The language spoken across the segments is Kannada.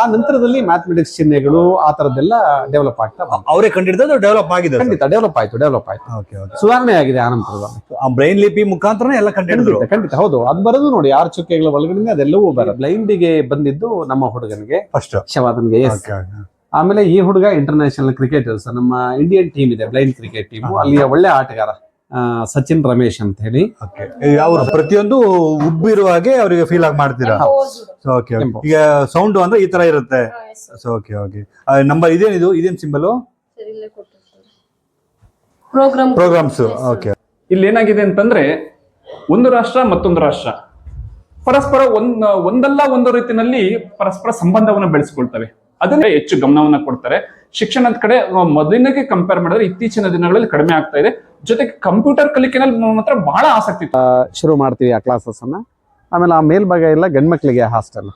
ಆ ನಂತರದಲ್ಲಿ ಮ್ಯಾಥಮೆಟಿಕ್ಸ್ ಚಿಹ್ನೆಗಳು ಆ ತರದ್ದೆಲ್ಲ ಡೆವಲಪ್ ಆಗ್ತಾ ಬಂತು. ಅವರೇ ಕಂಡಿಡಿದ್ರೆ ಡೆವಲಪ್ ಆಗಿದೆ ಖಂಡಿತ ಡೆವಲಪ್ ಆಯ್ತು ಡೆವಲಪ್ ಆಯ್ತು. ಓಕೆ ಓಕೆ ಸುಧಾರಣೆ ಆಗಿದೆ ಆ ನಂತರದಲ್ಲಿ. ಆ ಬ್ರೈನ್ ಲಿಪಿ ಮುಖಾಂತರ ಎಲ್ಲ ಕಂಡಿಡಿದ್ರು? ಖಂಡಿತ ಖಂಡಿತ ಹೌದು. ಅದು ಬರೋದು ನೋಡಿ ಆರು ಚುಕ್ಕೆಗಳ ಒಳಗಡೆ ಅದೆಲ್ಲವೂ ಬರ ಬ್ಲೈಂಡಿಗೆ ಬಂದಿದ್ದು ನಮ್ಮ ಹುಡುಗನಿಗೆ ಫಸ್ಟ್ ಶವಾದನ್ಗೆ ಎಸ್ ಆಮೇಲೆ ಈ ಹುಡುಗ ಇಂಟರ್ನ್ಯಾಷನಲ್ ಕ್ರಿಕೆಟರ್ಸ್ ನಮ್ಮ ಇಂಡಿಯನ್ ಟೀಮ್ ಇದೆ ಬ್ಲೈಂಡ್ ಕ್ರಿಕೆಟ್ ಟೀಮ್. ಅಲ್ಲಿಯ ಒಳ್ಳೆ ಆಟಗಾರ. ಸಚಿನ್ ರಮೇಶ್ ಅಂತ ಹೇಳಿ. ಅವ್ರು ಪ್ರತಿಯೊಂದು ಉಬ್ಬಿರುವ ಹಾಗೆ ಅವರಿಗೆ ಫೀಲ್ ಆಗಿ ಮಾಡ್ತೀರಾ? ಓಕೆ. ಈಗ ಸೌಂಡ್ ಅಂದ್ರೆ ಈ ತರ ಇರುತ್ತೆ. ಓಕೆ ಓಕೆ ನಂಬರ್ ಇದೇನಿದು ಇದೇನ್ ಸಿಂಬಲ್ ಪ್ರೋಗ್ರಾಮ್ ಪ್ರೋಗ್ರಾಮ್ಸ್ ಓಕೆ ಇಲ್ಲಿ ಏನಾಗಿದೆ ಅಂತಂದ್ರೆ ಒಂದು ರಾಷ್ಟ್ರ ಮತ್ತೊಂದು ರಾಷ್ಟ್ರ. ಪರಸ್ಪರ ಒಂದ್ ಒಂದಲ್ಲ ಒಂದು ರೀತಿನಲ್ಲಿ ಪರಸ್ಪರ ಸಂಬಂಧವನ್ನು ಬೆಳೆಸ್ಕೊಳ್ತವೆ. ಅದನ್ನ ಹೆಚ್ಚು ಗಮನವನ್ನ ಕೊಡ್ತಾರೆ. ಶಿಕ್ಷಣದ ಕಡೆ ಮೊದಲಿನಕ್ಕೆ ಕಂಪೇರ್ ಮಾಡಿದ್ರೆ ಇತ್ತೀಚಿನ ದಿನಗಳಲ್ಲಿ ಕಡಿಮೆ ಆಗ್ತಾ ಇದೆ. ಜೊತೆಗೆ ಕಂಪ್ಯೂಟರ್ ಕಲಿಕೆನಲ್ಲಿ ಮಾತ್ರ ಬಹಳ ಆಸಕ್ತಿ. ಶುರು ಮಾಡ್ತೀವಿ ಆ ಕ್ಲಾಸಸ್ ಅನ್ನ. ಆಮೇಲೆ ಆ ಮೇಲ್ಭಾಗ ಎಲ್ಲ ಗಂಡ್ಮಕ್ಳಿಗೆ ಹಾಸ್ಟೆಲ್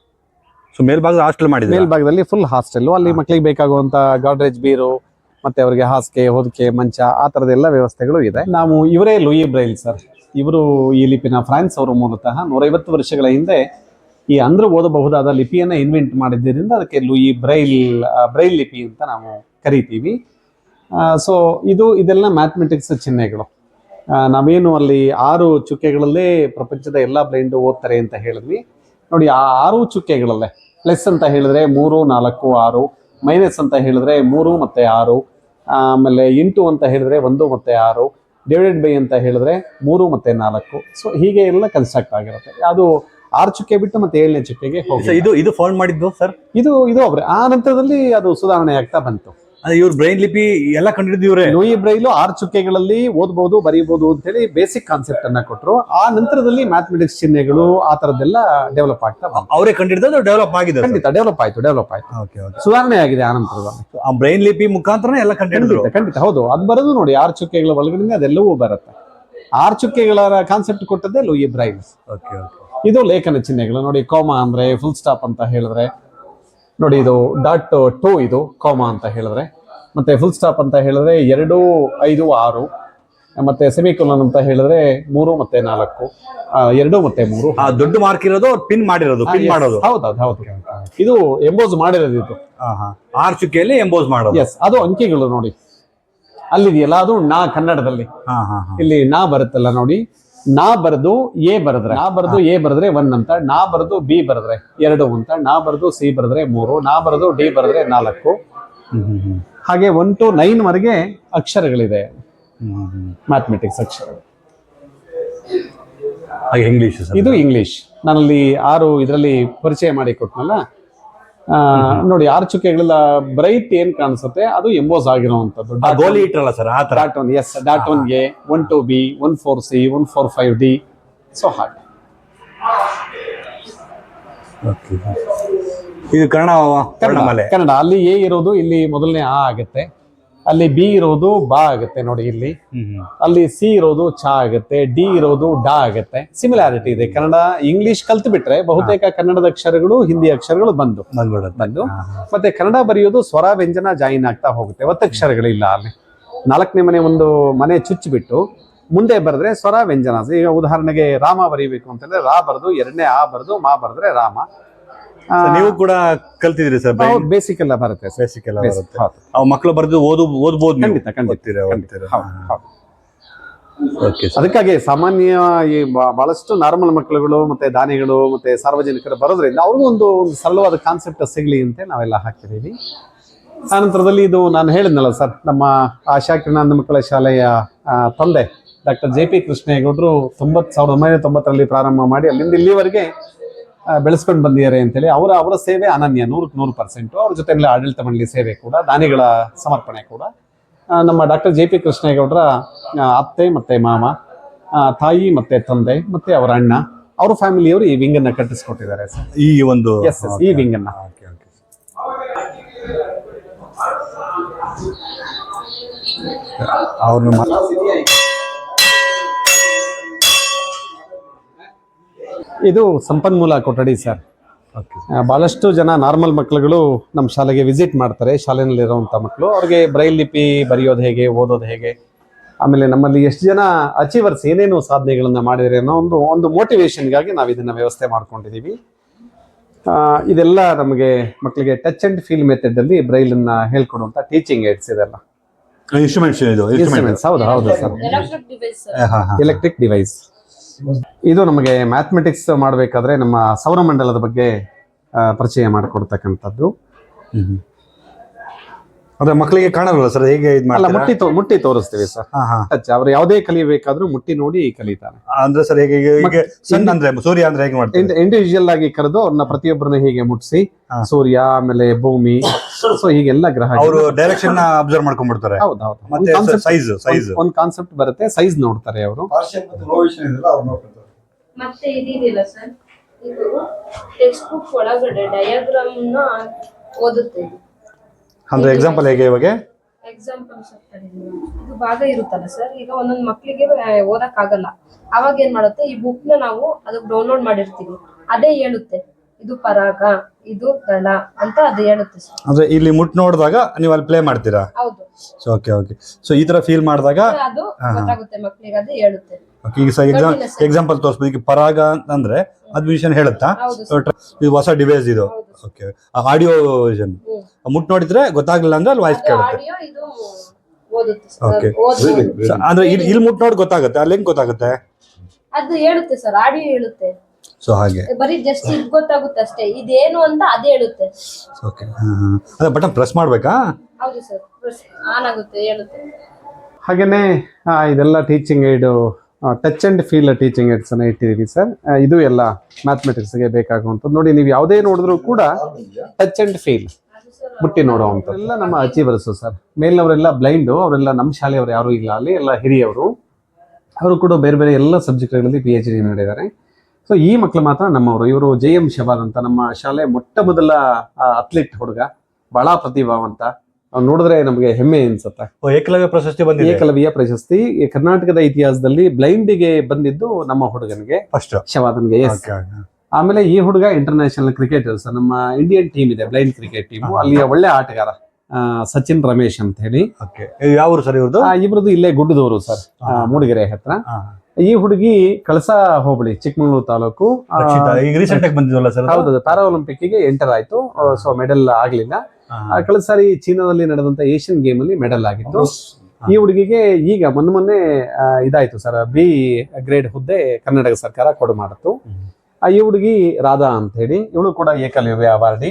ಸೊ ಮೇಲ್ಭಾಗದ ಹಾಸ್ಟೆಲ್ ಮಾಡಿದ್ವಿ ಮೇಲ್ಭಾಗದಲ್ಲಿ ಫುಲ್ ಹಾಸ್ಟೆಲ್ ಅಲ್ಲಿ ಮಕ್ಕಳಿಗೆ ಬೇಕಾಗುವಂತ ಗಾಡ್ರೇಜ್ ಬೀರು ಮತ್ತೆ ಅವರಿಗೆ ಹಾಸಿಗೆ ಹೊದಿಕೆ ಮಂಚ ಆ ತರದೆಲ್ಲ ವ್ಯವಸ್ಥೆಗಳು ಇದೆ. ನಾವು ಇವರೇ ಲೂಯಿ ಬ್ರೈಲ್ ಸರ್. ಇವರು ಈ ಲಿಪಿನ ಫ್ರಾನ್ಸ್ ಅವರು ಮೂಲತಃ ನೂರೈವತ್ತು ವರ್ಷಗಳ ಹಿಂದೆ ಈ ಅಂದ್ರೆ ಓದಬಹುದಾದ ಲಿಪಿಯನ್ನ ಇನ್ವೆಂಟ್ ಮಾಡಿದ್ದರಿಂದ ಅದಕ್ಕೆ ಲೂಯಿ ಬ್ರೈಲ್ ಬ್ರೈಲ್ ಲಿಪಿ ಅಂತ ನಾವು ಕರಿತೀವಿ. ಸೊ ಇದು ಇದೆಲ್ಲ ಮ್ಯಾಥಮೆಟಿಕ್ಸ್ ಚಿಹ್ನೆಗಳು. ನಾವೇನು ಅಲ್ಲಿ ಆರು ಚುಕ್ಕೆಗಳಲ್ಲೇ ಪ್ರಪಂಚದ ಎಲ್ಲ ಬ್ಲೈಂಡ್ ಓದ್ತಾರೆ ಅಂತ ಹೇಳಿದ್ವಿ. ನೋಡಿ ಆ ಆರು ಚುಕ್ಕೆಗಳಲ್ಲೇ ಪ್ಲಸ್ ಅಂತ ಹೇಳಿದ್ರೆ ಮೂರು ನಾಲ್ಕು ಆರು ಮೈನಸ್ ಅಂತ ಹೇಳಿದ್ರೆ ಮೂರು ಮತ್ತೆ ಆರು ಆಮೇಲೆ ಇಂಟು ಅಂತ ಹೇಳಿದ್ರೆ ಒಂದು ಮತ್ತೆ ಆರು ಡಿವೈಡೆಡ್ ಬೈ ಅಂತ ಹೇಳಿದ್ರೆ ಮೂರು ಮತ್ತೆ ನಾಲ್ಕು. ಸೊ ಹೀಗೆ ಎಲ್ಲ ಕನ್ಸ್ಟ್ರಕ್ಟ್ ಆಗಿರುತ್ತೆ. ಅದು ಆರು ಚುಕ್ಕೆ ಬಿಟ್ಟು ಮತ್ತೆ ಏಳನೇ ಚುಕ್ಕೆಗೆ ಹೋಗಿ ಇದು ಇದು ಫೌಂಡ್ ಮಾಡಿದ್ದು ಸರ್ ಇದು ಇದು ಒಬ್ಬರೇ ಆ ನಂತರದಲ್ಲಿ ಅದು ಸುಧಾರಣೆ ಆಗ್ತಾ ಬಂತು. ಇವ್ರ ಬ್ರೈನ್ ಲಿಪಿ ಎಲ್ಲ ಕಂಡಿಡಿದ್ದು ಇವ್ರೆ. ಲೂಯಿ ಬ್ರೈಲು ಆರು ಚುಕ್ಕೆಗಳಲ್ಲಿ ಓದ್ಬೋದು ಬರೀಬಹುದು ಅಂತ ಹೇಳಿ ಬೇಸಿಕ್ ಕಾನ್ಸೆಪ್ಟ್ ಅನ್ನ ಕೊಟ್ಟರು ಆ ನಂತರದಲ್ಲಿ ಮ್ಯಾಥಮೆಟಿಕ್ಸ್ ಚಿಹ್ನೆಗಳು ಆ ತರದ್ದೆಲ್ಲ ಡೆವಲಪ್ ಆಗ್ತಾ ಅವರೇ ಕಂಡಿಡಿದ ಡೆವಲಪ್ ಆಗಿದೆ ಖಂಡಿತ ಡೆವಲಪ್ ಆಯ್ತು ಡೆವಲಪ್ ಆಯ್ತು. ಸುಧಾರಣೆ ಆಗಿದೆ ಆ ನಂತರದಲ್ಲಿ. ಆ ಬ್ರೈನ್ ಲಿಪಿ ಮುಖಾಂತರ ಎಲ್ಲ ಕಂಡಿಡಿದ್ರು ಖಂಡಿತ ಹೌದು. ಅದು ಬರೋದು ನೋಡಿ ಆರು ಚುಕ್ಕೆಗಳ ಒಳಗಡೆ ಅದೆಲ್ಲವೂ ಬರುತ್ತೆ. ಆರು ಚುಕ್ಕೆಗಳ ಕಾನ್ಸೆಪ್ಟ್ ಕೊಟ್ಟದ್ದೇ ಲೂಯಿ ಬ್ರೈಲ್ಸ್ ಓಕೆ ಓಕೆ ಇದು ಲೇಖನ ಚಿಹ್ನೆಗಳು. ನೋಡಿ ಕೋಮಾ ಅಂದ್ರೆ ಫುಲ್ ಸ್ಟಾಪ್ ಅಂತ ಹೇಳಿದ್ರೆ ನೋಡಿ ಇದು ಡಾಟ್ ಟು ಇದು ಕಾಮ ಅಂತ ಹೇಳಿದ್ರೆ ಮತ್ತೆ ಫುಲ್ ಸ್ಟಾಪ್ ಅಂತ ಹೇಳಿದ್ರೆ ಎರಡು ಐದು ಆರು ಮತ್ತೆ ಸೆಮಿಕೋಲನ್ ಅಂತ ಹೇಳಿದ್ರೆ ಮೂರು ಮತ್ತೆ ನಾಲ್ಕು ಎರಡು ಮತ್ತೆ ಮೂರು. ಆ ದೊಡ್ಡ ಮಾರ್ಕ್ ಇರೋದು ಪಿನ್ ಮಾಡಿರೋದು ಪಿನ್ ಮಾಡೋದು. ಹೌದೌದು ಹೌದು ಇದು ಎಂಬೋಸ್ ಮಾಡಿರೋದು ಇದು. ಆರ್ ಚುಕ್ಕಿಯಲ್ಲಿ ಎಂಬೋಸ್ ಮಾಡೋದು. ಎಸ್ ಅದು ಅಂಕಿಗಳು ನೋಡಿ. ಅಲ್ಲಿದೆಯಲ್ಲ ಅದು ನಾ ಕನ್ನಡದಲ್ಲಿ. ಹಾ ಹಾ ಹಾ. ಇಲ್ಲಿ ನಾ ಬರುತ್ತಲ್ಲ ನೋಡಿ. ನಾ ಬರೆದು ಎ ಬರೆದ್ರೆ. ನಾ ಬರೆದು ಎ ಬರೆದ್ರೆ ಒನ್ ಅಂತ. ನಾ ಬರೆದು ಬಿ ಬರೆದ್ರೆ ಎರಡು ಅಂತ. ನಾ ಬರೆದು ಸಿ ಬರೆದ್ರೆ ಮೂರು. ನಾ ಬರೆದು ಡಿ ಬರೆದ್ರೆ ನಾಲ್ಕು. ಹಾಗೆ ಒನ್ ಟು ನೈನ್ ವರೆಗೆ ಅಕ್ಷರಗಳಿದೆ. ಮ್ಯಾಥಮೆಟಿಕ್ಸ್ ಅಕ್ಷರಗಳು. ಹಾಗೆ ಇಂಗ್ಲಿಷ್ ಇದು ಇಂಗ್ಲಿಷ್ ನಾನಲ್ಲಿ ಆರು ಇದರಲ್ಲಿ ಪರಿಚಯ ಮಾಡಿ ಕೊಟ್ನಲ್ಲ? ಆ, ನೋಡಿ ಆರು ಚುಕ್ಕೆಗಳೆಲ್ಲ ಬ್ರೈಟ್ ಏನ್ ಕಾಣಿಸುತ್ತೆ? ಅದು ಎಂಬೋಸ್ ಆಗಿರುವಂತದ್ದು ಗೋಲಿ ಇಟ್ರಲ್ಲ ಸರ್ ಆ ತರ dot one S dot one A one two B one four C one four five D so ಹಾಗೆ. ಇದು ಕನ್ನಡ ಕನ್ನಡ. ಅಲ್ಲಿ ಎ ಇರೋದು ಇಲ್ಲಿ ಮೊದಲನೇ ಆ ಆಗುತ್ತೆ. ಅಲ್ಲಿ ಬಿ ಇರೋದು ಬಾ ಆಗುತ್ತೆ ನೋಡಿ ಇಲ್ಲಿ. ಅಲ್ಲಿ ಸಿ ಇರೋದು ಚ ಆಗುತ್ತೆ ಡಿ ಇರೋದು ಡಾ ಆಗುತ್ತೆ. ಸಿಮಿಲಾರಿಟಿ ಇದೆ. ಕನ್ನಡ ಇಂಗ್ಲಿಷ್ ಕಲ್ತು ಬಿಟ್ರೆ ಬಹುತೇಕ ಕನ್ನಡದ ಅಕ್ಷರಗಳು ಹಿಂದಿ ಅಕ್ಷರಗಳು ಬಂದು. ಬಂದು. ಮತ್ತೆ ಕನ್ನಡ ಬರೆಯೋದು ಸ್ವರ ವ್ಯಂಜನ ಜಾಯಿನ್ ಆಗ್ತಾ ಹೋಗುತ್ತೆ. ಒತ್ತಕ್ಷರಗಳಿಲ್ಲ ಅಲ್ಲಿ. ನಾಲ್ಕನೇ ಮನೆ ಒಂದು ಮನೆ ಚುಚ್ಚಿಬಿಟ್ಟು ಮುಂದೆ ಬರೆದ್ರೆ ಸ್ವರ ವ್ಯಂಜನ. ಈಗ ಉದಾಹರಣೆಗೆ ರಾಮ ಬರೀಬೇಕು ಅಂತಂದ್ರೆ ರಾ ಬರೆದು ಎರಡನೇ ಆ ಬರೆದು ಮಾ ಬರೆದ್ರೆ ರಾಮ. ನೀವು ಕೂಡ ಕಲ್ತಿದ್ರಿ ಸರ್ ಬೇಸಿಕ್ ಎಲ್ಲ ಬರುತ್ತೆ. ಬೇಸಿಕ್ ಎಲ್ಲ ಬರುತ್ತೆ. ಅವ್ ಮಕ್ಕಳು ಬರ್ದು ಓದು ಓದ್ಬೋದು ಖಂಡಿತ ಖಂಡಿತ ಅದಕ್ಕಾಗಿ ಸಾಮಾನ್ಯ ಈ ಬಹಳಷ್ಟು ನಾರ್ಮಲ್ ಮಕ್ಕಳುಗಳು ಮತ್ತೆ ದಾನಿಗಳು ಮತ್ತೆ ಸಾರ್ವಜನಿಕರು ಬರೋದ್ರಿಂದ ಅವ್ರಿಗೂ ಒಂದು ಒಂದು ಸರಳವಾದ ಕಾನ್ಸೆಪ್ಟ್ ಸಿಗ್ಲಿ ಅಂತ ನಾವೆಲ್ಲ ಹಾಕಿದೀವಿ ಆನಂತರದಲ್ಲಿ ಇದು ನಾನು ಹೇಳಿದ್ನಲ್ಲ ಸರ್ ನಮ್ಮ ಆಶಾ ಕಿರಣಾನಂದ ಮಕ್ಕಳ ಶಾಲೆಯ ತಂದೆ ಡಾಕ್ಟರ್ ಜೆ ಪಿ ಕೃಷ್ಣೇಗೌಡರು ತೊಂಬತ್ ಸಾವಿರದ ಒಂಬೈನೂರ ತೊಂಬತ್ತರಲ್ಲಿ ಪ್ರಾರಂಭ ಮಾಡಿ ಅಲ್ಲಿಂದ ಇಲ್ಲಿವರೆಗೆ ಬೆಳೆಸ್ಕೊಂಡು ಬಂದಿದ್ದಾರೆ ಅಂತೇಳಿ ಅವರ ಅವರ ಸೇವೆ ಅನನ್ಯ ನೂರಕ್ಕೆ ನೂರು ಪರ್ಸೆಂಟು ಅವ್ರ ಜೊತೆಯಲ್ಲಿ ಆಡಳಿತ ಮಂಡಳಿ ಸೇವೆ ಕೂಡ ದಾನಿಗಳ ಸಮರ್ಪಣೆ ಕೂಡ. ನಮ್ಮ ಡಾಕ್ಟರ್ ಜೆ ಪಿ ಕೃಷ್ಣೇಗೌಡರ ಅತ್ತೆ ಮತ್ತು ಮಾಮ ತಾಯಿ ಮತ್ತು ತಂದೆ ಮತ್ತು ಅವರ ಅಣ್ಣ ಅವ್ರ ಫ್ಯಾಮಿಲಿಯವರು ಈ ವಿಂಗನ್ನು ಕಟ್ಟಿಸ್ಕೊಟ್ಟಿದ್ದಾರೆ ಸರ್. ಈ ಒಂದು ಎಸ್ ಎಸ್ ಈ ವಿಂಗನ್ನು ಅವ್ರನ್ನ ಇದು ಸಂಪನ್ಮೂಲ ಕೊಠಡಿ ಸರ್. ಬಹಳಷ್ಟು ಜನ ನಾರ್ಮಲ್ ಮಕ್ಕಳುಗಳು ನಮ್ಮ ಶಾಲೆಗೆ ವಿಸಿಟ್ ಮಾಡ್ತಾರೆ ಶಾಲೆಯಲ್ಲಿರುವಂಥ ಮಕ್ಕಳು ಅವ್ರಿಗೆ ಬ್ರೈಲ್ ಲಿಪಿ ಬರೆಯೋದು ಹೇಗೆ ಓದೋದು ಹೇಗೆ? ಆಮೇಲೆ ನಮ್ಮಲ್ಲಿ ಎಷ್ಟು ಜನ ಅಚೀವರ್ಸ್ ಏನೇನು ಸಾಧನೆಗಳನ್ನು ಮಾಡಿದರೆ ಅನ್ನೋ ಒಂದು ಒಂದು ಮೋಟಿವೇಶನ್ಗಾಗಿ ನಾವು ಇದನ್ನ ವ್ಯವಸ್ಥೆ ಮಾಡ್ಕೊಂಡಿದ್ದೀವಿ ಇದೆಲ್ಲ ನಮಗೆ ಮಕ್ಕಳಿಗೆ ಟಚ್ ಅಂಡ್ ಫೀಲ್ ಮೆಥಡ್ ಅಲ್ಲಿ ಬ್ರೈಲ್ ಅನ್ನ ಹೇಳ್ಕೊಡುವಂತ ಟೀಚಿಂಗ್ ಏಡ್ಸ್ ಇದೆಲ್ಲ. ಇನ್ಸ್ಟ್ರೂಮೆಂಟ್ಸ್ ಇದು ಇನ್ಸ್ಟ್ರೂಮೆಂಟ್ ಇನ್ಸ್ಟ್ರೂಮೆಂಟ್ಸ್ ಹೌದು ಹೌದು ಸರ್. ಎಲೆಕ್ಟ್ರಿಕ್ ಡಿವೈಸ್ ಇದು ನಮಗೆ ಮ್ಯಾಥಮೆಟಿಕ್ಸ್ ಮಾಡಬೇಕಾದ್ರೆ ನಮ್ಮ ಸೌರಮಂಡಲದ ಬಗ್ಗೆ ಪರಿಚಯ ಮಾಡಿಕೊಡ್ತಕ್ಕಂಥದ್ದು. ಅಂದ್ರೆ ಮಕ್ಕಳಿಗೆ ಕಾಣಲ್ಲ ಸರ್ ಹೇಗೆ ಇದು ಅಲ್ಲ ಮಾಡ್ತಾರೆ? ಮುಟ್ಟಿ ತೋ ಮುಟ್ಟಿ ತೋರಿಸ್ತೀವಿ ಸರ್ ಹಾ ಅವ್ರು ಯಾವುದೇ ಕಲಿಬೇಕಾದ್ರೂ ಮುಟ್ಟಿ ನೋಡಿ ಕಲಿತಾರೆ. ಅಂದ್ರೆ ಸರ್ ಹೇಗೆ ಈಗ ಈಗ ಸಣ್ಣ ಅಂದ್ರೆ ಸೂರ್ಯ ಅಂದ್ರೆ ಹೇಗೆ ಮಾಡ್ತಾರೆ? ಇಂಡಿವಿಜುವಲ್ ಆಗಿ ಕರೆದು ಅವ್ರನ್ನ ಪ್ರತಿಯೊಬ್ಬರನ್ನ ಹೀಗೆ ಮುಟ್ಸಿ ಹಾ. ಸೂರ್ಯ ಆಮೇಲೆ ಭೂಮಿ ಸೊ ಹೀಗೆಲ್ಲ ಗ್ರಹ ಅವರು ಡೈರೆಕ್ಷನ್ ಅಬ್ಸರ್ವ್ ಮಾಡ್ಕೊಂಡ್ಬಿಡ್ತಾರೆ. ಹೌದು ಹೌದು. ಮತ್ತೆ ಸೈಜ್ ಸೈಜ್ ಒಂದ್ ಕಾನ್ಸೆಪ್ಟ್ ಬರುತ್ತೆ ಸೈಜ್ ನೋಡ್ತಾರೆ ಅವರು. ಮತ್ತೆ ಇದಿದೆಯಲ್ಲ ಸರ್ ಇದು ಟೆಕ್ಸ್ಟ್ ಬುಕ್ ಒಳಗಡೆ ಡಯಾಗ್ರಾಮ್ನ ಓದುತ್ತೆ ಇದು ಅಂದ್ರೆ ಎಕ್ಸಾಂಪಲ್ ಹೇಗೆ ಇವಾಗ? ಎಕ್ಸಾಂಪಲ್ ಇದು ಭಾಗ ಇರುತ್ತಲ್ಲ ಸರ್ ಈಗ ಒಂದೊಂದು ಮಕ್ಕಳಿಗೆ ಓದಕ್ ಆಗಲ್ಲ ಅವಾಗ ಏನ್ ಮಾಡುತ್ತೆ? ಈ ಬುಕ್ನ ನಾವು ಅದಕ್ಕೆ ಡೌನ್ಲೋಡ್ ಮಾಡಿರ್ತೀವಿ. ಅದೇ ಹೇಳುತ್ತೆ. ಇದು ಪರಾಗ ಇದು ದಳ ಅಂತ ಅದು ಹೇಳುತ್ತೆ ಸರ್. ಅಂದ್ರೆ ಇಲ್ಲಿ ಮುಟ್ ನೋಡಿದಾಗ ನೀವು ಅಲ್ಲಿ ಪ್ಲೇ ಮಾಡ್ತೀರಾ? ಹೌದು. ಸೊ ಓಕೆ ಓಕೆ ಸೊ ಈ ತರ ಫೀಲ್ ಮಾಡಿದಾಗ ಅದು ಗೊತ್ತಾಗುತ್ತೆ ಮಕ್ಕಳಿಗೆ ಅದು ಹೇಳುತ್ತೆ. Okay, ಈಗ ಸರ್ ಎಕ್ಸಾಮ್ ಗೊತ್ತಿಲ್ಲ sir. ಎಕ್ಸಾಂಪಲ್ ತೋರಿಸ್ಬೋದು. ಈಗ ಪರಾಗ ಅಂದ್ರೆ ಅದು ವಿಷನ್ ಹೇಳುತ್ತಾ? ಹೌದು So, tra- ಇದು ಹೊಸ ಡಿವೈಸ್ ಇದು. ಹೌದು. ಓಕೆ ಆಡಿಯೋ ವಿಷನ್ ಹ್ಮ್. ಮುಟ್ ನೋಡಿದ್ರೆ ಗೊತ್ತಾಗ್ಲಿಲ್ಲ ಅಂದ್ರೆ ಅಲ್ಲಿ ವಾಯ್ಸ್ ಅದು ಕೇಳುತ್ತೆ. ಆಡಿಯೋ ಇದು ಓದುತ್ತೆ Okay. ಸರ್ ಓದು So, ಅಂದ್ರೆ ಇಲ್ಲಿ ಇಲ್ಲಿ ಮುಟ್ ನೋಡಿ ಗೊತ್ತಾಗುತ್ತೆ. ಅಲ್ಲಿ ಹೆಂಗ್ ಗೊತ್ತಾಗುತ್ತೆ? ಅದು ಹೇಳುತ್ತೆ ಸರ್. ಆಡಿಯೋ ಹೇಳುತ್ತೆ. ಸೊ ಹಾಗೆ. ಬರೀ ಜಸ್ಟ್ ಇದು ಗೊತ್ತಾಗುತ್ತೆ ಅಷ್ಟೇ. ಇದೇನು ಅಂತ ಅದೇ ಹೇಳುತ್ತೆ. ಓಕೆ ಅದೇ ಬಟನ್ ಪ್ರೆಸ್ ಮಾಡಬೇಕಾ? ಹೌದು ಸರ್ ಆನ್ ಆಗುತ್ತೆ ಹೇಳುತ್ತೆ. ಹಾಗೇನೆ ಇದೆಲ್ಲ teaching aid touch and feel teaching aids ಅನ್ನ ಇಟ್ಟಿದ್ದೀವಿ ಸರ್ ಇದು ಎಲ್ಲ ಮ್ಯಾಥಮೆಟಿಕ್ಸ್ಗೆ ಗೆ ಬೇಕಾಗುವಂಥದ್ದು. ನೋಡಿ ನೀವು ಯಾವುದೇ ನೋಡಿದ್ರು ಕೂಡ ಟಚ್ ಅಂಡ್ ಫೀಲ್ ಮುಟ್ಟಿ ನೋಡುವಂಥ ಎಲ್ಲ ನಮ್ಮ ಅಚೀವರ್ಸು ಸರ್ ಮೇಲಿನವರೆಲ್ಲ ಬ್ಲೈಂಡು ಅವರೆಲ್ಲ ನಮ್ಮ ಶಾಲೆಯವರು ಯಾರು ಇಲ್ಲ ಅಲ್ಲಿ ಎಲ್ಲ ಹಿರಿಯವರು. ಅವರು ಕೂಡ ಬೇರೆ ಬೇರೆ ಎಲ್ಲ ಸಬ್ಜೆಕ್ಟ್ಗಳಲ್ಲಿ ಪಿ ಎಚ್ ಡಿ ಮಾಡಿದ್ದಾರೆ. ಸೊ ಈ ಮಕ್ಕಳು ಮಾತ್ರ ನಮ್ಮವರು. ಇವರು ಜೆ ಎಂ ಶಬಾದ್ ಅಂತ ನಮ್ಮ ಶಾಲೆ ಮೊಟ್ಟ ಮೊದಲ ಅಥ್ಲೀಟ್ ಹುಡುಗ. ಬಹಳ ಪ್ರತಿಭಾವಂತ. ಅವ್ನು ನೋಡಿದ್ರೆ ನಮಗೆ ಹೆಮ್ಮೆ ಅನ್ಸುತ್ತೆ. ಏಕಲವ್ಯ ಪ್ರಶಸ್ತಿ ಬಂದಿದೆ. ಏಕಲವ್ಯ ಪ್ರಶಸ್ತಿ. ಕರ್ನಾಟಕದ ಇತಿಹಾಸದಲ್ಲಿ ಬ್ಲೈಂಡಿಗೆ ಬಂದಿದ್ದು ನಮ್ಮ ಹುಡುಗನಿಗೆ. ಫಸ್ಟ್ ಶವಾದನ್ಗೆ ಎಸ್ ಆಮೇಲೆ ಈ ಹುಡುಗ ಇಂಟರ್ನ್ಯಾಷನಲ್ ಕ್ರಿಕೆಟರ್ಸ್ ನಮ್ಮ ಇಂಡಿಯನ್ ಟೀಮ್ ಇದೆ ಬ್ಲೈಂಡ್ ಕ್ರಿಕೆಟ್ ಟೀಮ್ ಅಲ್ಲಿಯ ಒಳ್ಳೆ ಆಟಗಾರ ಸಚಿನ್ ರಮೇಶ್ ಅಂತ ಹೇಳಿ. ಯಾವ ಸರ್ ಇವ್ರದ್ದು ಇಲ್ಲೇ ಗುಡ್ಡದವರು ಸರ್ ಮೂಡಿಗೆರೆ ಹತ್ರ. ಈ ಹುಡುಗಿ ಕಳಸಾ ಹೋಬಳಿ ಚಿಕ್ಕಮಗಳೂರು ತಾಲೂಕು ಈಗ ರೀಸೆಂಟ್ ಆಗಿ ಬಂದಿದ್ವಲ್ಲ ಸರ್ ಹೌದು ಪ್ಯಾರಾ ಒಲಿಂಪಿಕ್ಗೆ ಎಂಟರ್ ಆಯ್ತು ಸೊ ಮೆಡಲ್ ಆಗ್ಲಿಲ್ಲ. ಆ, ಕಳೆದ ಸಾರಿ ಚೀನಾದಲ್ಲಿ ನಡೆದಂತ ಏಷ್ಯನ್ ಗೇಮ್ ಅಲ್ಲಿ ಮೆಡಲ್ ಆಗಿತ್ತು. ಈ ಹುಡುಗಿಗೆ ಈಗ ಮೊನ್ನೆ ಮೊನ್ನೆ ಇದಾಯ್ತು ಸರ್. ಬಿ ಗ್ರೇಡ್ ಹುದ್ದೆ ಕರ್ನಾಟಕ ಸರ್ಕಾರ ಕೊಡು ಮಾಡಿತ್ತು ಆ, ಈ ಹುಡುಗಿ ರಾಧಾ ಅಂತ ಹೇಳಿ ಇವಳು ಕೂಡ ಏಕಲವ್ಯ ಅವಾರ್ಡಿ.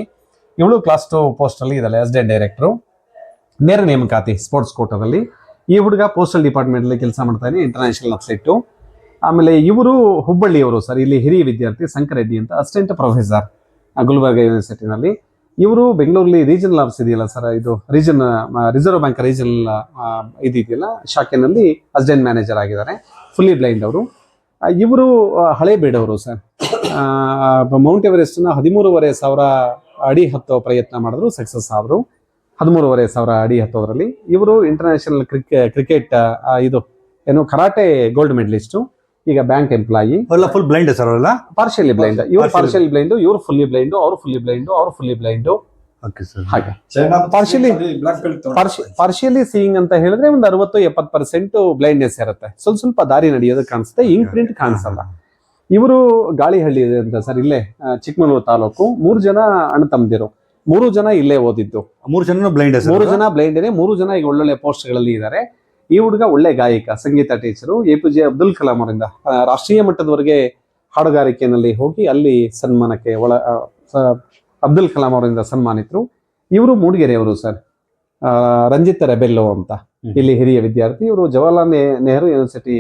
ಇವಳು ಕ್ಲಾಸ್ ಟು ಪೋಸ್ಟ್ ಅಲ್ಲಿ ಇದ್ದಾಳೆ ಅಸಿಸ್ಟೆಂಟ್ ಡೈರೆಕ್ಟರ್ ನೇರ ನೇಮಕಾತಿ ಸ್ಪೋರ್ಟ್ಸ್ ಕೋಟದಲ್ಲಿ ಈ ಹುಡುಗ ಪೋಸ್ಟಲ್ ಡಿಪಾರ್ಟ್ಮೆಂಟ್ ಅಲ್ಲಿ ಕೆಲಸ ಮಾಡ್ತಾನೆ ಇಂಟರ್ನ್ಯಾಷನಲ್ ಅಥ್ಲೆಟ್ ಆಮೇಲೆ ಇವರು ಹುಬ್ಬಳ್ಳಿಯವರು ಸರ್ ಇಲ್ಲಿ ಹಿರಿಯ ವಿದ್ಯಾರ್ಥಿ ಶಂಕರ್ ರೆಡ್ಡಿ ಅಂತ ಅಸಿಸ್ಟೆಂಟ್ ಪ್ರೊಫೆಸರ್ ಗುಲ್ಬರ್ಗ ಯೂನಿವರ್ಸಿಟಿನಲ್ಲಿ ಇವರು ಬೆಂಗಳೂರಲ್ಲಿ ರೀಜನಲ್ ಆಫೀಸ್ ಇದೆಯಲ್ಲ ಸರ್ ಇದು ರೀಜನ್ ರಿಸರ್ವ್ ಬ್ಯಾಂಕ್ ರೀಜನಲ್ ಇದೆಯಲ್ಲ ಶಾಖೆನಲ್ಲಿ ಅಸಿಸ್ಟೆಂಟ್ ಮ್ಯಾನೇಜರ್ ಆಗಿದ್ದಾರೆ ಫುಲ್ಲಿ ಬ್ಲೈಂಡ್ ಅವರು. ಇವರು ಹಳೆ ಬೇಡವರು ಸರ್ ಮೌಂಟ್ ಎವರೆಸ್ಟ್ನ ಹದಿಮೂರುವರೆ ಸಾವಿರ ಅಡಿ ಹತ್ತೋ ಪ್ರಯತ್ನ ಮಾಡಿದ್ರು ಸಕ್ಸಸ್ ಆದರು. ಹದಿಮೂರುವರೆ ಸಾವಿರ ಅಡಿ ಹತ್ತೋದ್ರಲ್ಲಿ. ಇವರು ಇಂಟರ್ನ್ಯಾಷನಲ್ ಕ್ರಿಕೆ ಕ್ರಿಕೆಟ್ ಇದು ಏನು ಕರಾಟೆ ಗೋಲ್ಡ್ ಮೆಡಲಿಸ್ಟು ಈಗ ಬ್ಯಾಂಕ್ ಎಂಪ್ಲಾಯಿ ಎಲ್ಲ ಫುಲ್ ಬ್ಲೈಂಡ್ ಸರ್ ಅವರೆಲ್ಲ? ಪಾರ್ಶಿಯಲಿ ಬ್ಲೈಂಡ್ ಇವ್ರು ಪಾರ್ಶಿಯಲ್ ಪಾರ್ಷಿಯಲಿ ಬ್ಲೈಂಡ್ ಇವ್ರು ಫುಲ್ಲಿ ಬ್ಲೈಂಡ್ ಅವರು ಫುಲ್ಲಿ ಬ್ಲೈಂಡ್ ಅವರು ಫುಲ್ಲಿ ಬ್ಲೈಂಡ್ ಪಾರ್ಶಿಯಲಿ ಸರ್ ಹಾಗೆ ಪಾರ್ಷಿಯಲಿ ಪಾರ್ಷಿಯಲಿ ಸೀಯಿಂಗ್ ಅಂತ ಹೇಳಿದ್ರೆ ಒಂದು ಅರವತ್ತು ಎಪ್ಪತ್ತು ಪರ್ಸೆಂಟ್ ಬ್ಲೈಂಡ್ನೆಸ್ ಇರುತ್ತೆ. ಸ್ವಲ್ಪ ಸ್ವಲ್ಪ ದಾರಿ ನಡೆಯೋದು ಕಾಣಿಸುತ್ತೆ ಇಂಕ್ ಪ್ರಿಂಟ್ ಕಾಣಿಸಲ್ಲ. ಇವರು ಗಾಳಿಹಳ್ಳಿ ಇದೆ ಅಂತ ಸರ್ ಇಲ್ಲೇ ಚಿಕ್ಕಮಗಳೂರು ತಾಲೂಕು. ಮೂರು ಜನ ಅಣ್ಣ ತಮ್ಮದಿರು. ಮೂರು ಜನ ಇಲ್ಲೇ ಓದಿದ್ದು. ಮೂರು ಜನ ಬ್ಲೈಂಡ್ ಮೂರು ಜನ ಬ್ಲೈಂಡ್ ಇದೆ ಮೂರು ಜನ ಈಗ ಒಳ್ಳೊಳ್ಳೆ ಪೋಸ್ಟ್ಗಳಲ್ಲಿ ಇದ್ದಾರೆ. ಈ ಹುಡುಗ ಒಳ್ಳೆ ಗಾಯಕ ಸಂಗೀತ teacher A P J Abdul Kalam ಅವರಿಂದ ರಾಷ್ಟ್ರೀಯ ಮಟ್ಟದವರೆಗೆ ಹಾಡುಗಾರಿಕೆಯಲ್ಲಿ ಹೋಗಿ ಅಲ್ಲಿ ಸನ್ಮಾನಕ್ಕೆ ಒಳ ಅಬ್ದುಲ್ ಕಲಾಂ ಅವರಿಂದ ಸನ್ಮಾನಿತರು. ಇವರು ಮೂಡಿಗೆರೆಯವರು ಸರ್. ರಂಜಿತ್ ರೆಬೆಲ್ಲೋ ಅಂತ. ಇಲ್ಲಿ ಹಿರಿಯ ವಿದ್ಯಾರ್ಥಿ. ಇವರು Jawaharlal Nehru university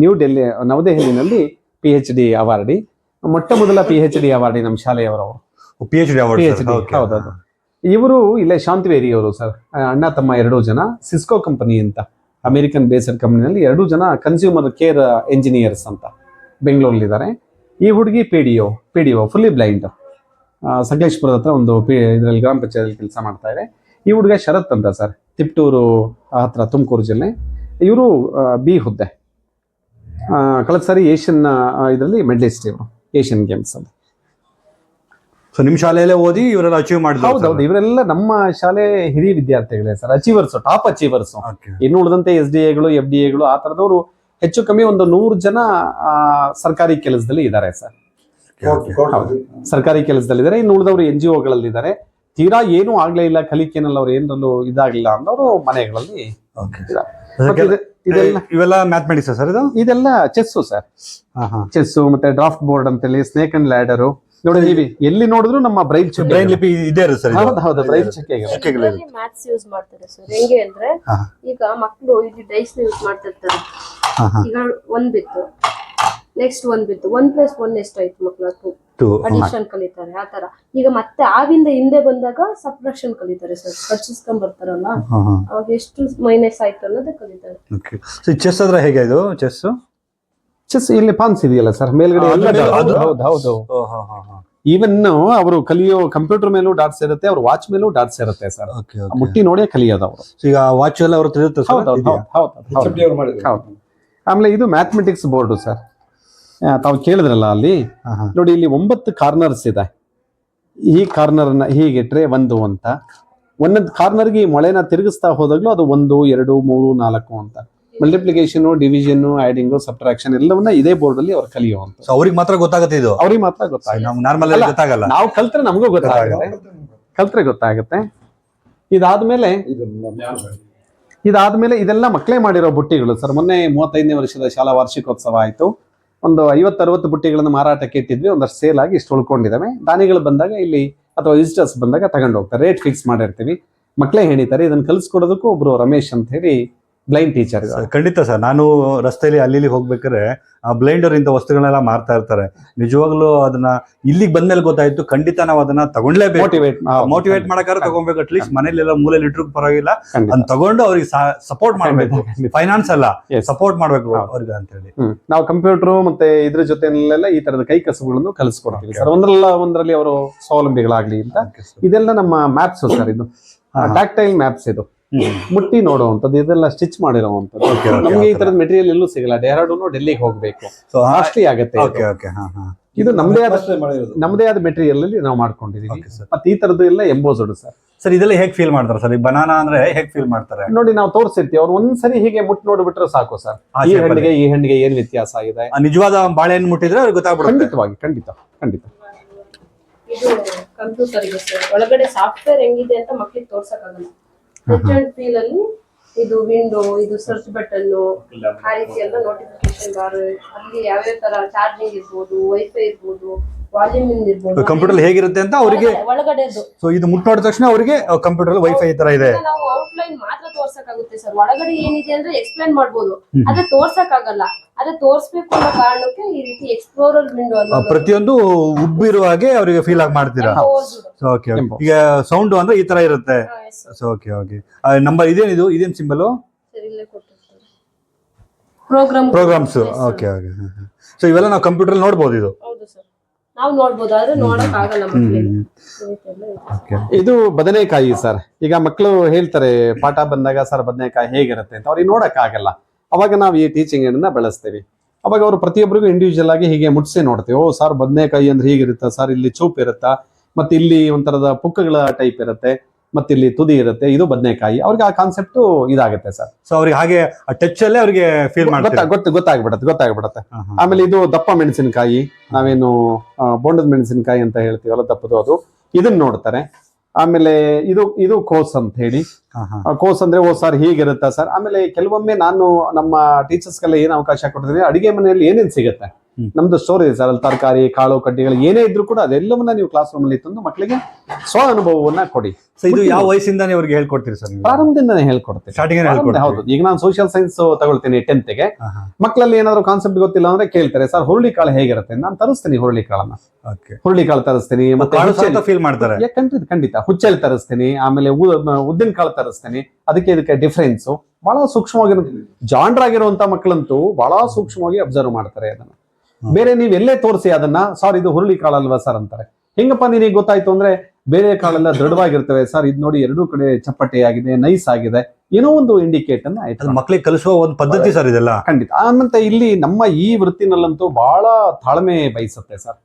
New Delhi ನವದೆಹಲಿನಲ್ಲಿ P H D awardee ಮೊಟ್ಟ ಮೊದಲ ಪಿ ಎಚ್ ಡಿ ಅವಾರ್ಡಿ ನಮ್ಮ ಶಾಲೆಯವರವರು. ಪಿ ಎಚ್ ಡಿ ಹೌದೌದು. ಇವರು ಇಲ್ಲೇ ಶಾಂತಿವೇರಿ ಅವರು ಸರ್ ಅಣ್ಣ ತಮ್ಮ ಎರಡೂ ಜನ ಸಿಸ್ಕೋ ಕಂಪನಿ ಅಂತ. ಅಮೆರಿಕನ್ ಬೇಸ್ಡ್ ಕಂಪನಿನಲ್ಲಿ ಎರಡೂ ಜನ ಕನ್ಸ್ಯೂಮರ್ ಕೇರ್ ಎಂಜಿನಿಯರ್ಸ್ ಅಂತ ಬೆಂಗಳೂರಲ್ಲಿದ್ದಾರೆ. ಈ ಹುಡುಗಿ P D O P D O fully blind ಸಕಲೇಶ್ಪುರದ ಹತ್ರ ಒಂದು ಪಿ ಇದರಲ್ಲಿ ಗ್ರಾಮ ಪಂಚಾಯತ್ ಕೆಲಸ ಮಾಡ್ತಾ ಇದೆ. ಈ ಹುಡುಗ ಶರತ್ ಅಂತ ಸರ್ ತಿಪ್ಟೂರು ಹತ್ರ ತುಮಕೂರು ಜಿಲ್ಲೆ. ಇವರು ಬಿ ಹುದ್ದೆ. ಕಳೆದ ಸಾರಿ ಏಷ್ಯನ್ ಇದರಲ್ಲಿ ಮೆಡಲಿಸ್ಟ್ ಇವರು. ಏಷ್ಯನ್ ಗೇಮ್ಸ್ ಅಲ್ಲಿ. ಸೊ ನಿಮ್ ಶಾಲೆಯಲ್ಲೇ ಓದಿ ಇವರೆಲ್ಲ ಅಚೀವ್ ಮಾಡಿದ್ರು ಹೌದೌದು ಇವರೆಲ್ಲ ನಮ್ಮ ಶಾಲೆ ಹಿರಿಯ ವಿದ್ಯಾರ್ಥಿಗಳೇ ಸರ್. ಅಚೀವರ್ಸ್ ಟಾಪ್ ಅಚೀವರ್ಸ್ ಇನ್ನು ಉಳಿದಂತೆ ಎಸ್ ಡಿ ಎಗಳು ಎಫ್ ಡಿ ಎಗಳು ಆ ತರದವರು ಹೆಚ್ಚು ಕಮ್ಮಿ ಒಂದು ನೂರು ಜನ ಆ, ಸರ್ಕಾರಿ ಕೆಲಸದಲ್ಲಿ ಇದ್ದಾರೆ ಸರ್. ಸರ್ಕಾರಿ ಸರ್ಕಾರಿ ಕೆಲಸದಲ್ಲಿದ್ದಾರೆ ಇನ್ನು ಉಳಿದವರು ಎನ್ ಜಿ ಒಗಳಲ್ಲಿದ್ದಾರೆ ತೀರಾ ಏನೂ ಆಗ್ಲೇ ಇಲ್ಲ. ಕಲಿಕೆನಲ್ಲಿ ಅವ್ರು ಏನರಲ್ಲೂ ಇದಾಗಿಲ್ಲ ಅಂದವರು ಮನೆಗಳಲ್ಲಿ ಇದ್ದಾರೆ. ಇವೆಲ್ಲ ಮ್ಯಾಥಮೆಟಿಕ್ಸ್ ಸರ್ ಇದು? ಇದೆಲ್ಲ ಚೆಸ್ಸು ಸರ್. ಹಾ ಹಾ ಚೆಸ್ಸು ಮತ್ತೆ ಡ್ರಾಫ್ಟ್ ಬೋರ್ಡ್ ಅಂತೇಳಿ ಸ್ನೇಕ್ ಅಂಡ್ ಲ್ಯಾಡರು ನೋಡಿ ಎಲ್ಲಿ ನೋಡಿದ್ರು ನಮ್ಮ ಬ್ರೈಲ್ ಬ್ರೈಲ್ ಲಿಪಿ ಇದೆ ಇರುತ್ತೆ ಸರ್ ಹೌದು ಹೌದು ಬ್ರೈಲ್ ಚೆಕ್ ಮ್ಯಾಥ್ಸ್ ಯೂಸ್ ಮಾಡ್ತಾರೆ ಸರ್ ಹೆಂಗೆ ಅಂದ್ರೆ ಈಗ ಮಕ್ಕಳು ಇಲ್ಲಿ ಡೈಸ್ ಯೂಸ್ ಮಾಡ್ತಿರ್ತಾರೆ ಈಗ ಒಂದ್ ಬಿತ್ತು. ನೆಕ್ಸ್ಟ್ ಒಂದ್ ಬಿತ್ತು. ಒನ್ ಪ್ಲಸ್ ಒನ್ ಎಷ್ಟಾಯ್ತು ಮಕ್ಕಳ ಟು ಅಡಿಷನ್ ಕಲಿತಾರೆ ತರ ಈಗ ಮತ್ತೆ ಆವಿಂದ ಹಿಂದೆ ಬಂದಾಗ ಸಪ್ರಕ್ಷನ್ ಕಲಿತಾರೆ ಸರ್ ಕಚ್ಚಿಸ್ಕೊಂಡ್ ಬರ್ತಾರಲ್ಲ? ಅವಾಗ ಎಷ್ಟು ಮೈನಸ್ ಆಯ್ತು ಅನ್ನೋದು ಕಲಿತಾರೆ. ಓಕೆ ಸೊ ಚೆಸ್ ಆದ್ರೆ ಹೇಗೆ ಇದು? ಚೆಸ್ ಚೆಸ್ ಇಲ್ಲಿ ಪಾನ್ಸ್ ಇದೆಯಲ್ಲ ಸರ್ ಮೇಲ್ಗಡೆ ಹೌದು ಹೌದು ಈವನ್ ಅವರು ಕಲಿಯೋ ಕಂಪ್ಯೂಟರ್ ಮೇಲೂ ಡಾಟ್ಸ್ ಇರುತ್ತೆ ಅವ್ರ ವಾಚ್ ಮೇಲೂ ಡಾಟ್ಸ್ ಇರುತ್ತೆ ಸರ್ ಮುಟ್ಟಿ ನೋಡೇ ಕಲಿಯೋದು ಅವರು. ಈಗ ವಾಚ್ ಎಲ್ಲ ಅವರು ತಿಳಿಯುತ್ತೆ ಸರ್ ಹೌದು ಹೌದು ಹೌದು. ಹೌದು. ಆಮೇಲೆ ಇದು ಮ್ಯಾಥಮೆಟಿಕ್ಸ್ ಬೋರ್ಡ್ ಸರ್ ತಾವು ಕೇಳಿದ್ರಲ್ಲ ಅಲ್ಲಿ? ನೋಡಿ ಇಲ್ಲಿ ಒಂಬತ್ತು ಕಾರ್ನರ್ಸ್ ಇದೆ. ಈ ಕಾರ್ನರ್ ಕಾರ್ನರ್ನ ಹೀಗಿಟ್ರೆ ಒಂದು ಅಂತ. ಒಂದೊಂದು ಕಾರ್ನರ್ಗೆ ಈ ಮೊಳೆನ ತಿರುಗಿಸ್ತಾ ಹೋದಾಗ್ಲೂ ಅದು ಒಂದು ಎರಡು ಮೂರು ನಾಲ್ಕು ಅಂತ. ಮಲ್ಟಿಪ್ಲಿಕೇಶನ್ ಡಿವಿಷನ್ ಆಡಿಂಗು ಸಬ್ಟ್ರಾಕ್ಷನ್ ಎಲ್ಲವನ್ನ ಇದೇ ಬೋರ್ಡ್ ಅಲ್ಲಿ ಅವ್ರು ಕಲಿಯುವಂತ ಸೊ ಅವ್ರಿಗೆ ಮಾತ್ರ ಗೊತ್ತಾಗುತ್ತೆ ಇದು? ಅವ್ರಿಗೆ ಮಾತ್ರ ಗೊತ್ತಾಗಲ್ಲ ನಮ್ಗೆ ನಾರ್ಮಲ್ ಅಲ್ಲ. ಗೊತ್ತಾಗಲ್ಲ? ನಾವು ಕಲ್ತ್ರೆ ನಮಗೂ ಗೊತ್ತಾಗುತ್ತೆ. ಕಲ್ತ್ರೆ ಗೊತ್ತಾಗುತ್ತೆ. ಇದಾದ್ಮೇಲೆ ಇದಾದ್ಮೇಲೆ ಇದೆಲ್ಲ ಮಕ್ಕಳೇ ಮಾಡಿರೋ ಬುಟ್ಟಿಗಳು. ಸರ್ ಮೊನ್ನೆ ಮೂವತ್ತೈದನೇ ವರ್ಷದ ಶಾಲಾ ವಾರ್ಷಿಕೋತ್ಸವ ಆಯ್ತು. ಒಂದು ಐವತ್ತರವತ್ತು ಬುಟ್ಟಿಗಳನ್ನು ಮಾರಾಟಕ್ಕೆ ಇಟ್ಟಿದ್ವಿ. ಒಂದಷ್ಟು ಸೇಲ್ ಆಗಿ ಇಷ್ಟು ಉಳ್ಕೊಂಡಿದ್ದಾವೆ ದಾನಿಗಳು ಬಂದಾಗ ಇಲ್ಲಿ ಅಥವಾ ವಿಸಿಟರ್ಸ್ ಬಂದಾಗ ತಗೊಂಡು ಹೋಗ್ತಾರೆ ರೇಟ್ ಫಿಕ್ಸ್ ಮಾಡಿರ್ತೀವಿ. ಮಕ್ಕಳೇ ಹೇಳಿದ್ದಾರೆ. ಇದನ್ನು ಕಲಿಸ್ಕೊಡೋದಕ್ಕೂ ಒಬ್ರು ರಮೇಶ್ ಅಂತ ಹೇಳಿ ಬ್ಲೈಂಡ್ ಟೀಚರ್ ಖಂಡಿತ ಸರ್. ನಾನು ರಸ್ತೆಯಲ್ಲಿ ಅಲ್ಲಿ ಇಲ್ಲಿ ಹೋಗ್ಬೇಕಾದ್ರೆ ಬ್ಲೈಂಡ್ ಅವ್ರು ಇಂಥ ವಸ್ತುಗಳನ್ನೆಲ್ಲ ಮಾರ್ತಾ ಇರ್ತಾರೆ. ನಿಜವಾಗ್ಲೂ ಅದನ್ನ ಇಲ್ಲಿಗೆ ಬಂದ್ಮೇಲೆ ಗೊತ್ತಾಯ್ತು ಖಂಡಿತ ನಾವು ಅದನ್ನ ತಗೊಂಡ್ಲೇಬೇಕು. ಮೋಟಿವೇಟ್ ಮೋಟಿವೇಟ್ ಮಾಡಕ್ಕಾರ ತಗೊಬೇಕು ಅಟ್ಲೀಸ್ಟ್ ಮನೇಲಿ ಎಲ್ಲ ಮೂಲೆ ಇಟ್ರು ಪರವಾಗಿಲ್ಲ. ಅದನ್ನ ತಗೊಂಡು ಅವ್ರಿಗೆ ಸಪೋರ್ಟ್ ಮಾಡಬೇಕು. ಫೈನಾನ್ಸ್ ಅಲ್ಲ. ಸಪೋರ್ಟ್ ಮಾಡಬೇಕು. ಅವ್ರಿಗೆ ಅಂತ ಹೇಳಿ. ನಾವು ಕಂಪ್ಯೂಟರ್ ಮತ್ತೆ ಇದ್ರ ಜೊತೆನೆಲ್ಲ ಈ ತರದ ಕೈ ಕಸುಗಳನ್ನು ಕಲಿಸ್ಕೊಡ್ತೀವಿ. ಸರ್. ಒಂದ್ರಲ್ಲ ಒಂದರಲ್ಲಿ ಅವರು ಸ್ವಾವಲಂಬಿಗಳಾಗ್ಲಿ ಅಂತ. ಇದೆಲ್ಲ ನಮ್ಮ ಮ್ಯಾಪ್ಸ್ ಸರ್ ಇದು. ಟ್ಯಾಕ್ಟೈಲ್ ಮ್ಯಾಪ್ಸ್ ಇದು. ಮುಟ್ಟಿ ನೋಡುವಂಥದ್ದು ಇದೆಲ್ಲ ಸ್ಟಿಚ್ ಮಾಡಿರುವಂಥದ್ದು. ನಮಗೆ ಈ ತರದ ಮೆಟೀರಿಯಲ್ ಎಲ್ಲೂ ಸಿಗಲ್ಲ. ಡೆಹರಾಡೂನು ಡೆಲ್ಲಿಗೆ ಹೋಗ್ಬೇಕು. ಸೊ ಕಾಸ್ಟ್ಲಿ ಆಗುತ್ತೆ ಇದು. ಓಕೆ ಹಾ ಹಾ. ಇದು ನಮ್ದೇ ಆದ ನಮ್ದೇ ಆದ ಮೆಟೀರಿಯಲ್ ಅಲ್ಲಿ ನಾವು ಮಾಡ್ಕೊಂಡಿದೀವಿ. ಮತ್ತೆ ಈ ತರದ್ದು ಎಲ್ಲ ಎಂಬೋಸ್ಡ್ ಸರ್ ಸರ್ ಇದೆಲ್ಲ ಹೇಗ್ ಫೀಲ್ ಮಾಡ್ತಾರೆ ಸರ್ ಈ ಬನಾನಾ ಅಂದ್ರೆ ಹೇಗ್ ಫೀಲ್ ಮಾಡ್ತಾರೆ? ನೋಡಿ ನಾವು ತೋರಿಸಿರ್ತೀವಿ. ಅವ್ರು ಒಂದ್ಸರಿ ಹೀಗೆ ಮುಟ್ ನೋಡ್ಬಿಟ್ರೆ ಸಾಕು ಸರ್ ಆ ಈ ಹಣ್ಣಿಗೆ ಈ ಹಣ್ಣಿಗೆ ಏನ್ ವ್ಯತ್ಯಾಸ ಆಗಿದೆ ಆ ನಿಜವಾದ ಬಾಳೆಹಣ್ಣು ಮುಟ್ಟಿದ್ರೆ ಅವ್ರಿಗೆ ಗೊತ್ತಾಗ್ಬಿಡುತ್ತೆ. ಖಂಡಿತವಾಗಿ ಖಂಡಿತ ಖಂಡಿತ. ಇದು ಕಂಪ್ಯೂಟರ್ ಒಳಗಡೆ ಸಾಫ್ಟ್ವೇರ್ ಹೆಂಗಿದೆ ಅಂತ ಮಕ್ಕಳಿಗೆ ತೋರ್ಸಕ್ಕಾಗಲ್ಲ. ಟಚ್ ಅಂಡ್ ಫೀಲ್ ಅಲ್ಲಿ ಇದು ವಿಂಡೋ ಇದು ಸರ್ಚ್ ಬಟನ್ ಆ ರೀತಿ ಎಲ್ಲ ನೋಟಿಫಿಕೇಶನ್ ಬಾರ್. ಅಲ್ಲಿ ಯಾವ್ಯಾವ ತರ ಚಾರ್ಜಿಂಗ್ ಇರ್ಬೋದು ವೈಫೈ ಇರ್ಬೋದು. ವಾಲ್ಯೂಮ್ ಇರ್ಬೋದು ಕಂಪ್ಯೂಟರ್ ಹೇಗಿರುತ್ತೆ ಅಂತ ಅವರಿಗೆ ಒಳಗಡೆದು. ಸೊ ಇದು ಮುಟ್ ನೋಡಿದ ತಕ್ಷಣ ಅವರಿಗೆ ಕಂಪ್ಯೂಟರ್ ವೈಫೈ ಈ ತರ ಇದೆ. ನಾವು ಔಟ್ಲೈನ್ ಮಾತ್ರ ತೋರ್ಸಕ್ಕಾಗುತ್ತೆ ಸರ್. ಒಳಗಡೆ ಏನಿದೆ ಅಂದ್ರೆ ಎಕ್ಸ್ಪ್ಲೈನ್ ಮಾಡ್ಬೋದು. ಆದ್ರೆ ತೋರ್ಸಕ್ಕಾಗಲ್ಲ. ಆದ್ರೆ ತೋರ್ಸ್ಬೇಕು ಅನ್ನೋ ಕಾರಣಕ್ಕೆ ಈ ರೀತಿ ಎಕ್ಸ್ಪ್ಲೋರರ್ ವಿಂಡೋ ಆ, ಅನ್ನೋದು ಪ್ರತಿಯೊಂದು ಉಬ್ಬಿರುವ ಹಾಗೆ ಅವರಿಗೆ ಫೀಲ್ ಆಗಿ ಮಾಡ್ತೀರಾ? ಓಕೆ. ಈಗ ಸೌಂಡ್ ಅಂದ್ರೆ ಈ ತರ ಇರುತ್ತೆ. ಓಕೆ ಓಕೆ ನಂಬರ್ ಇದೇನಿದು ಇದೇನ್ symbol programs okay okay so ಇವೆಲ್ಲ ನಾವು ಕಂಪ್ಯೂಟರ್ ನೋಡ್ಬೋದು ಇದು? ನಾವು ನೋಡ್ಬೋದು ಆದ್ರೆ ನೋಡಕ್ ಆಗಲ್ಲ ಇದು. ಬದನೆಕಾಯಿ ಸರ್ ಈಗ ಮಕ್ಕಳು ಹೇಳ್ತಾರೆ ಪಾಠ ಬಂದಾಗ ಸರ್ ಬದನೆಕಾಯಿ ಹೇಗಿರುತ್ತೆ ಅಂತ. ಅವ್ರಿಗೆ ನೋಡಕ್ ಆಗಲ್ಲ. ಅವಾಗ ನಾವು ಈ ಟೀಚಿಂಗ್ ಅನ್ನ ಬೆಳೆಸ್ತೀವಿ. ಅವಾಗ ಅವರು ಪ್ರತಿಯೊಬ್ಬರಿಗೂ ಇಂಡಿವಿಜುವಲ್ ಆಗಿ ಹೀಗೆ ಮುಟ್ಸಿ ನೋಡ್ತೀವಿ. ಓ ಸರ್ ಬದನೆಕಾಯಿ ಅಂದ್ರೆ ಹೀಗಿರುತ್ತಾ? ಸರ್ ಇಲ್ಲಿ ಚೂಪ್ ಇರುತ್ತಾ ಮತ್ತೆ ಇಲ್ಲಿ ಒಂಥರದ ಪುಕ್ಕಗಳ ಟೈಪ್ ಇರುತ್ತೆ. ಮತ್ತೆ ಇಲ್ಲಿ ತುದಿ ಇರುತ್ತೆ ಇದು ಬದನೆಕಾಯಿ. ಅವ್ರಿಗೆ ಆ ಕಾನ್ಸೆಪ್ಟ್ ಇದಾಗುತ್ತೆ ಸರ್. ಸೊ ಅವ್ರಿಗೆ ಹಾಗೆ ಟಚ್ ಅಲ್ಲೇ ಅವ್ರಿಗೆ ಫೀಲ್ ಮಾಡ್ತಾರೆ? ಗೊತ್ತಾ ಗೊತ್ತು ಗೊತ್ತಾಗ್ಬಿಡತ್ತೆ. ಗೊತ್ತಾಗ್ಬಿಡತ್ತೆ ಆಮೇಲೆ ಇದು ದಪ್ಪ ಮೆಣಸಿನಕಾಯಿ ನಾವೇನು ಬೊಂಡದ ಬೋಂಡದ ಮೆಣಸಿನಕಾಯಿ ಅಂತ ಹೇಳ್ತೀವಲ್ಲ ದಪ್ಪದು ಅದು. ಇದನ್ನ ನೋಡ್ತಾರೆ. ಆಮೇಲೆ ಇದು ಇದು ಕೋಸ್ ಅಂತ ಹೇಳಿ. ಆ, ಕೋಸ್ ಅಂದ್ರೆ ಓ ಸರ್ ಹೀಗಿರುತ್ತಾ ಸರ್? ಆಮೇಲೆ ಕೆಲವೊಮ್ಮೆ ನಾನು ನಮ್ಮ ಟೀಚರ್ಸ್ಗೆಲ್ಲ ಏನು ಅವಕಾಶ ಕೊಡ್ತೀನಿ ಅಡಿಗೆ ಮನೆಯಲ್ಲಿ ಏನೇನ್ ಸಿಗುತ್ತೆ. ನಮ್ದು ಸ್ಟೋರ್ ಇದೆ ಸರ್ ಅಲ್ಲಿ ತರಕಾರಿ ಕಾಳು ಕಡ್ಡಿಗಳು ಏನೇ ಇದ್ರು ಕೂಡ ಅದೆಲ್ಲವನ್ನ ನೀವು ಕ್ಲಾಸ್ ರೂಮ್ ಅಲ್ಲಿ ತಂದು ಮಕ್ಕಳಿಗೆ ಸ್ವ ಅನುಭವವನ್ನ ಕೊಡಿ. ಇದು ಯಾವ ವಯಸ್ಸಿಂದಾನೇ ಅವ್ರಿಗೆ ಹೇಳ್ಕೊಡ್ತೀರಿ ಸರ್ ಪ್ರಾರಂಭದಿಂದ ಪ್ರಾರಂಭದಿಂದನೇ ಹೇಳ್ಕೊಡ್ತೀನಿ. ಸ್ಟಾರ್ಟಿಂಗ್ ಹೌದು. ಈಗ ನಾನು ಸೋಷಿಯಲ್ ಸೈನ್ಸ್ ತಗೊಳ್ತೀನಿ ಟೆಂತ್ಗೆ ಮಕ್ಕಳಲ್ಲಿ ಏನಾದ್ರು ಕಾನ್ಸೆಪ್ಟ್ ಗೊತ್ತಿಲ್ಲ ಅಂದ್ರೆ ಕೇಳ್ತಾರೆ ಸರ್ ಹುರುಳಿ ಕಾಳು ಹೇಗಿರುತ್ತೆ? ನಾನು ತರಿಸ್ತೀನಿ ಹುರುಳಿ ಕಾಳನ್ನ. ಹುರುಳಿ ಕಾಳು ತರಿಸ್ತೀನಿ ಮತ್ತೆ ಫೀಲ್ ಮಾಡ್ತಾರೆ. ಯಾಕಂದ್ರೆ ಖಂಡಿತ ಖಂಡಿತ. ಹುಚ್ಚೆಲ್ ತರಿಸ್ತೀನಿ ಆಮೇಲೆ ಉದ್ದಿನ ಕಾಳು ತರಿಸ್ತೀನಿ. ಅದಕ್ಕೆ ಇದಕ್ಕೆ ಡಿಫ್ರೆನ್ಸ್ ಬಹಳ ಸೂಕ್ಷ್ಮವಾಗಿ ಜಾಂಡ್ರಾಗಿರುವಂತ ಮಕ್ಕಳಂತೂ ಬಹಳ ಸೂಕ್ಷ್ಮವಾಗಿ ಅಬ್ಸರ್ವ್ ಮಾಡ್ತಾರೆ ಅದನ್ನ. ಬೇರೆ ನೀವು ಎಲ್ಲೇ ತೋರಿಸಿ ಅದನ್ನ ಸರ್ ಇದು ಹುರುಳಿ ಕಾಳಲ್ವಾ ಸರ್? ಅಂತಾರೆ. ಹೆಂಗಪ್ಪ ನಿನಗೆ ಗೊತ್ತಾಯ್ತು ಅಂದ್ರೆ ಬೇರೆ ಕಾಳೆಲ್ಲ ದೃಢವಾಗಿರ್ತವೆ ಸರ್ ಇದು ನೋಡಿ ಎರಡೂ ಕಡೆ ಚಪ್ಪಟೆ ಆಗಿದೆ ನೈಸ್ ಆಗಿದೆ. ಏನೋ ಒಂದು ಇಂಡಿಕೇಟ್ ಅನ್ನ ಆಯ್ತು. ಮಕ್ಳಿಗೆ ಕಲಿಸುವ ಒಂದು ಪದ್ಧತಿ ಸರ್ ಇದೆಲ್ಲ. ಖಂಡಿತ. ಆ, ಮತ್ತೆ ಇಲ್ಲಿ ನಮ್ಮ ಈ ವೃತ್ತಿನಲ್ಲಂತೂ ಬಹಳ ತಾಳ್ಮೆ ಬಯಸುತ್ತೆ ಸರ್.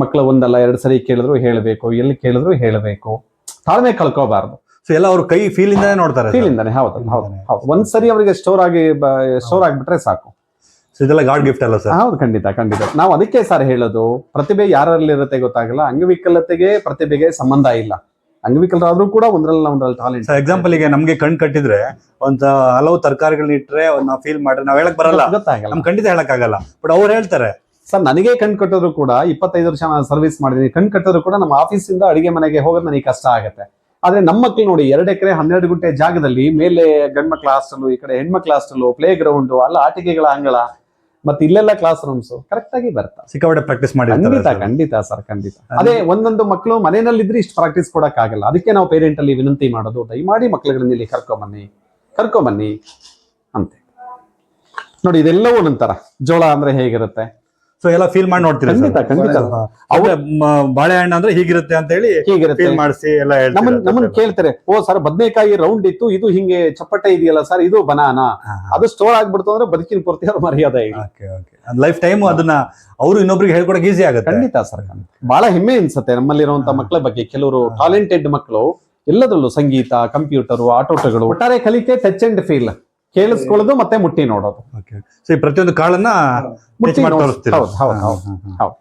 ಮಕ್ಕಳು ಒಂದಲ್ಲ ಎರಡು ಸರಿ ಕೇಳಿದ್ರು ಹೇಳಬೇಕು ಎಲ್ಲಿ ಕೇಳಿದ್ರು ಹೇಳಬೇಕು. ತಾಳ್ಮೆ ಕಳ್ಕೋಬಾರ್ದು. ಸೊ ಎಲ್ಲ ಅವ್ರ ಕೈ ಫೀಲ್ ಇಂದಾನೆ ನೋಡ್ತಾರೆ ಫೀಲ್ ಇಂದಾನೆ ಹೌದು ಹೌದು ಹೌದು. ಒಂದ್ಸರಿ ಅವರಿಗೆ ಸ್ಟೋರ್ ಆಗಿ ಸ್ಟೋರ್ ಆಗ್ಬಿಟ್ರೆ ಸಾಕು. ಇದೆಲ್ಲ ಗಾಡ್ ಗಿಫ್ಟ್ ಅಲ್ಲ ಸರ್ ಹೌದು ಖಂಡಿತ ಖಂಡಿತ. ನಾವು ಅದಕ್ಕೆ ಸರ್ ಹೇಳೋದು ಪ್ರತಿಭೆ ಯಾರಲ್ಲಿರುತ್ತೆ ಗೊತ್ತಾಗಲ್ಲ ಅಂಗವಿಕಲತೆಗೆ ಪ್ರತಿಭೆಗೆ ಸಂಬಂಧ ಇಲ್ಲ. ಅಂಗವಿಕಲರಾದ್ರೂ ಕೂಡ ಒಂದ್ರಲ್ಲ ಒಂದ್ರಲ್ಲಿ ಟ್ಯಾಲೆಂಟ್ ಎಕ್ಸಾಂಪಲ್ ಈಗ ನಮ್ಗೆ ಕಣ್ ಕಟ್ಟಿದ್ರೆ ಒಂದ್ ಹಲವು ತರಕಾರಿಗಳನ್ನ ಇಟ್ರೆ ನಾವು ಫೀಲ್ ಮಾಡ್ರೆ ನಾವ್ ಹೇಳಕ್ ಬರಲ್ಲ. ಗೊತ್ತಾಗಲ್ಲ. ನಮ್ ಖಂಡಿತ ಹೇಳಕ್ ಆಗಲ್ಲ. ಬಟ್ ಅವ್ರು ಹೇಳ್ತಾರೆ. ಸರ್ ನನಗೆ ಕಣ್ ಕಟ್ಟಿದ್ರು ಕೂಡ ಇಪ್ಪತ್ತೈದು ವರ್ಷ ನಾನು ಸರ್ವಿಸ್ ಮಾಡಿದೀನಿ. ಕಣ್ ಕಟ್ಟಿದ್ರು ಕೂಡ ನಮ್ಮ ಆಫೀಸಿಂದ ಅಡಿಗೆ ಮನೆಗೆ ಹೋಗೋದು ನನಗೆ ಕಷ್ಟ ಆಗುತ್ತೆ. ಆದ್ರೆ ನಮ್ಮ ಮಕ್ಳು ನೋಡಿ ಎರಡು ಎಕರೆ ಹನ್ನೆರಡು ಗುಂಟೆ ಜಾಗದಲ್ಲಿ ಮೇಲೆ ಗಂಡ್ಮಕ್ಳ ಹಾಸ್ಟೆಲ್ ಈ ಕಡೆ ಹೆಣ್ಮಕ್ಳ ಹಾಸ್ಟೆಲ್ ಪ್ಲೇ ಗ್ರೌಂಡ್ ಅಲ್ಲ ಆಟಿಕೆಗಳ ಅಂಗಳ ಮತ್ತೆ ಇಲ್ಲೆಲ್ಲ ಕ್ಲಾಸ್ ರೂಮ್ಸ್ ಕರೆಕ್ಟ್ ಆಗಿ ಬರ್ತಾ. ಸಿಕ್ಕಾಪಟ್ಟೆ ಪ್ರಾಕ್ಟೀಸ್ ಖಂಡಿತ ಮಾಡಿರ್ತಾರೆ ಖಂಡಿತ ಸರ್ ಖಂಡಿತ. ಅದೇ ಒಂದೊಂದು ಮಕ್ಕಳು ಮನೆಯಲ್ಲಿ ಇದ್ರೆ ಇಷ್ಟು ಪ್ರಾಕ್ಟೀಸ್ ಕೊಡಕ್ ಆಗಲ್ಲ ಅದಕ್ಕೆ ನಾವು ಪೇರೆಂಟ್ ಅಲ್ಲಿ ವಿನಂತಿ ಮಾಡೋದು ದಯಮಾಡಿ ಮಕ್ಕಳುಗಳನ್ನ ಇಲ್ಲಿ ಕರ್ಕೊಂಬನ್ನಿ ಕರ್ಕೊಂಬನ್ನಿ ಅಂತೆ. ನೋಡಿ ಇದೆಲ್ಲವೂ ನಂತರ ಜೋಳ ಅಂದ್ರೆ ಹೇಗಿರುತ್ತೆ? ಸೊ ಎಲ್ಲ ಫೀಲ್ ಮಾಡಿ ನೋಡ್ತೀರಾ? ಖಂಡಿತ ಖಂಡಿತ. ಹಾ. ಬಾಳೆಹಣ್ಣು ಅಂದ್ರೆ ಹೀಗಿರುತ್ತೆ ಅಂತ ಹೇಳಿ ಫೀಲ್ ಮಾಡಿಸಿ ಎಲ್ಲ ನಮ್ಮನ್ ನಮ್ಮನ್ ಹೇಳ್ತೀರಾ ಕೇಳ್ತಾರೆ ಓ ಸರ್ ಬದನೆಕಾಯಿ ರೌಂಡ್ ಇತ್ತು ಇದು ಹಿಂಗೆ ಚಪ್ಪಟೆ ಇದೆಯಲ್ಲ ಸರ್ ಇದು ಬನಾನಾ ಅದು ಸ್ಟೋರ್ ಆಗ್ಬಿಡ್ತು ಅಂದ್ರೆ ಬದುಕಿನ ಪೂರ್ತಿ ಅವ್ರ ಮರ್ಯಾದೆ ಲೈಫ್ ಟೈಮ್ ಅದನ್ನ ಅವರು ಇನ್ನೊಬ್ರಿಗೆ ಹೇಳ್ಕೊಡಕ್ ಈಸಿ ಆಗುತ್ತೆ. ಖಂಡಿತ ಸರ್ ಬಹಳ ಹೆಮ್ಮೆ ಅನ್ಸುತ್ತೆ ನಮ್ಮಲ್ಲಿರುವಂತ ಮಕ್ಕಳ ಬಗ್ಗೆ. ಕೆಲವರು ಟ್ಯಾಲೆಂಟೆಡ್ ಮಕ್ಕಳು ಎಲ್ಲದರಲ್ಲೂ ಸಂಗೀತ ಕಂಪ್ಯೂಟರ್ ಆಟೋಟಗಳು. ಒಟ್ಟಾರೆ ಕಲಿಕೆ ಟಚ್ ಅಂಡ್ ಫೀಲ್ ಕೇಳಿಸ್ಕೊಳ್ಳೋದು ಮತ್ತೆ ಮುಟ್ಟಿ ನೋಡೋದು. ಸೊ ಈ ಪ್ರತಿಯೊಂದು ಕಾಳನ್ನ ಮುಟ್ಟಿ ಹೌದು ಹೌದು ಹೌದು ಹೌದು.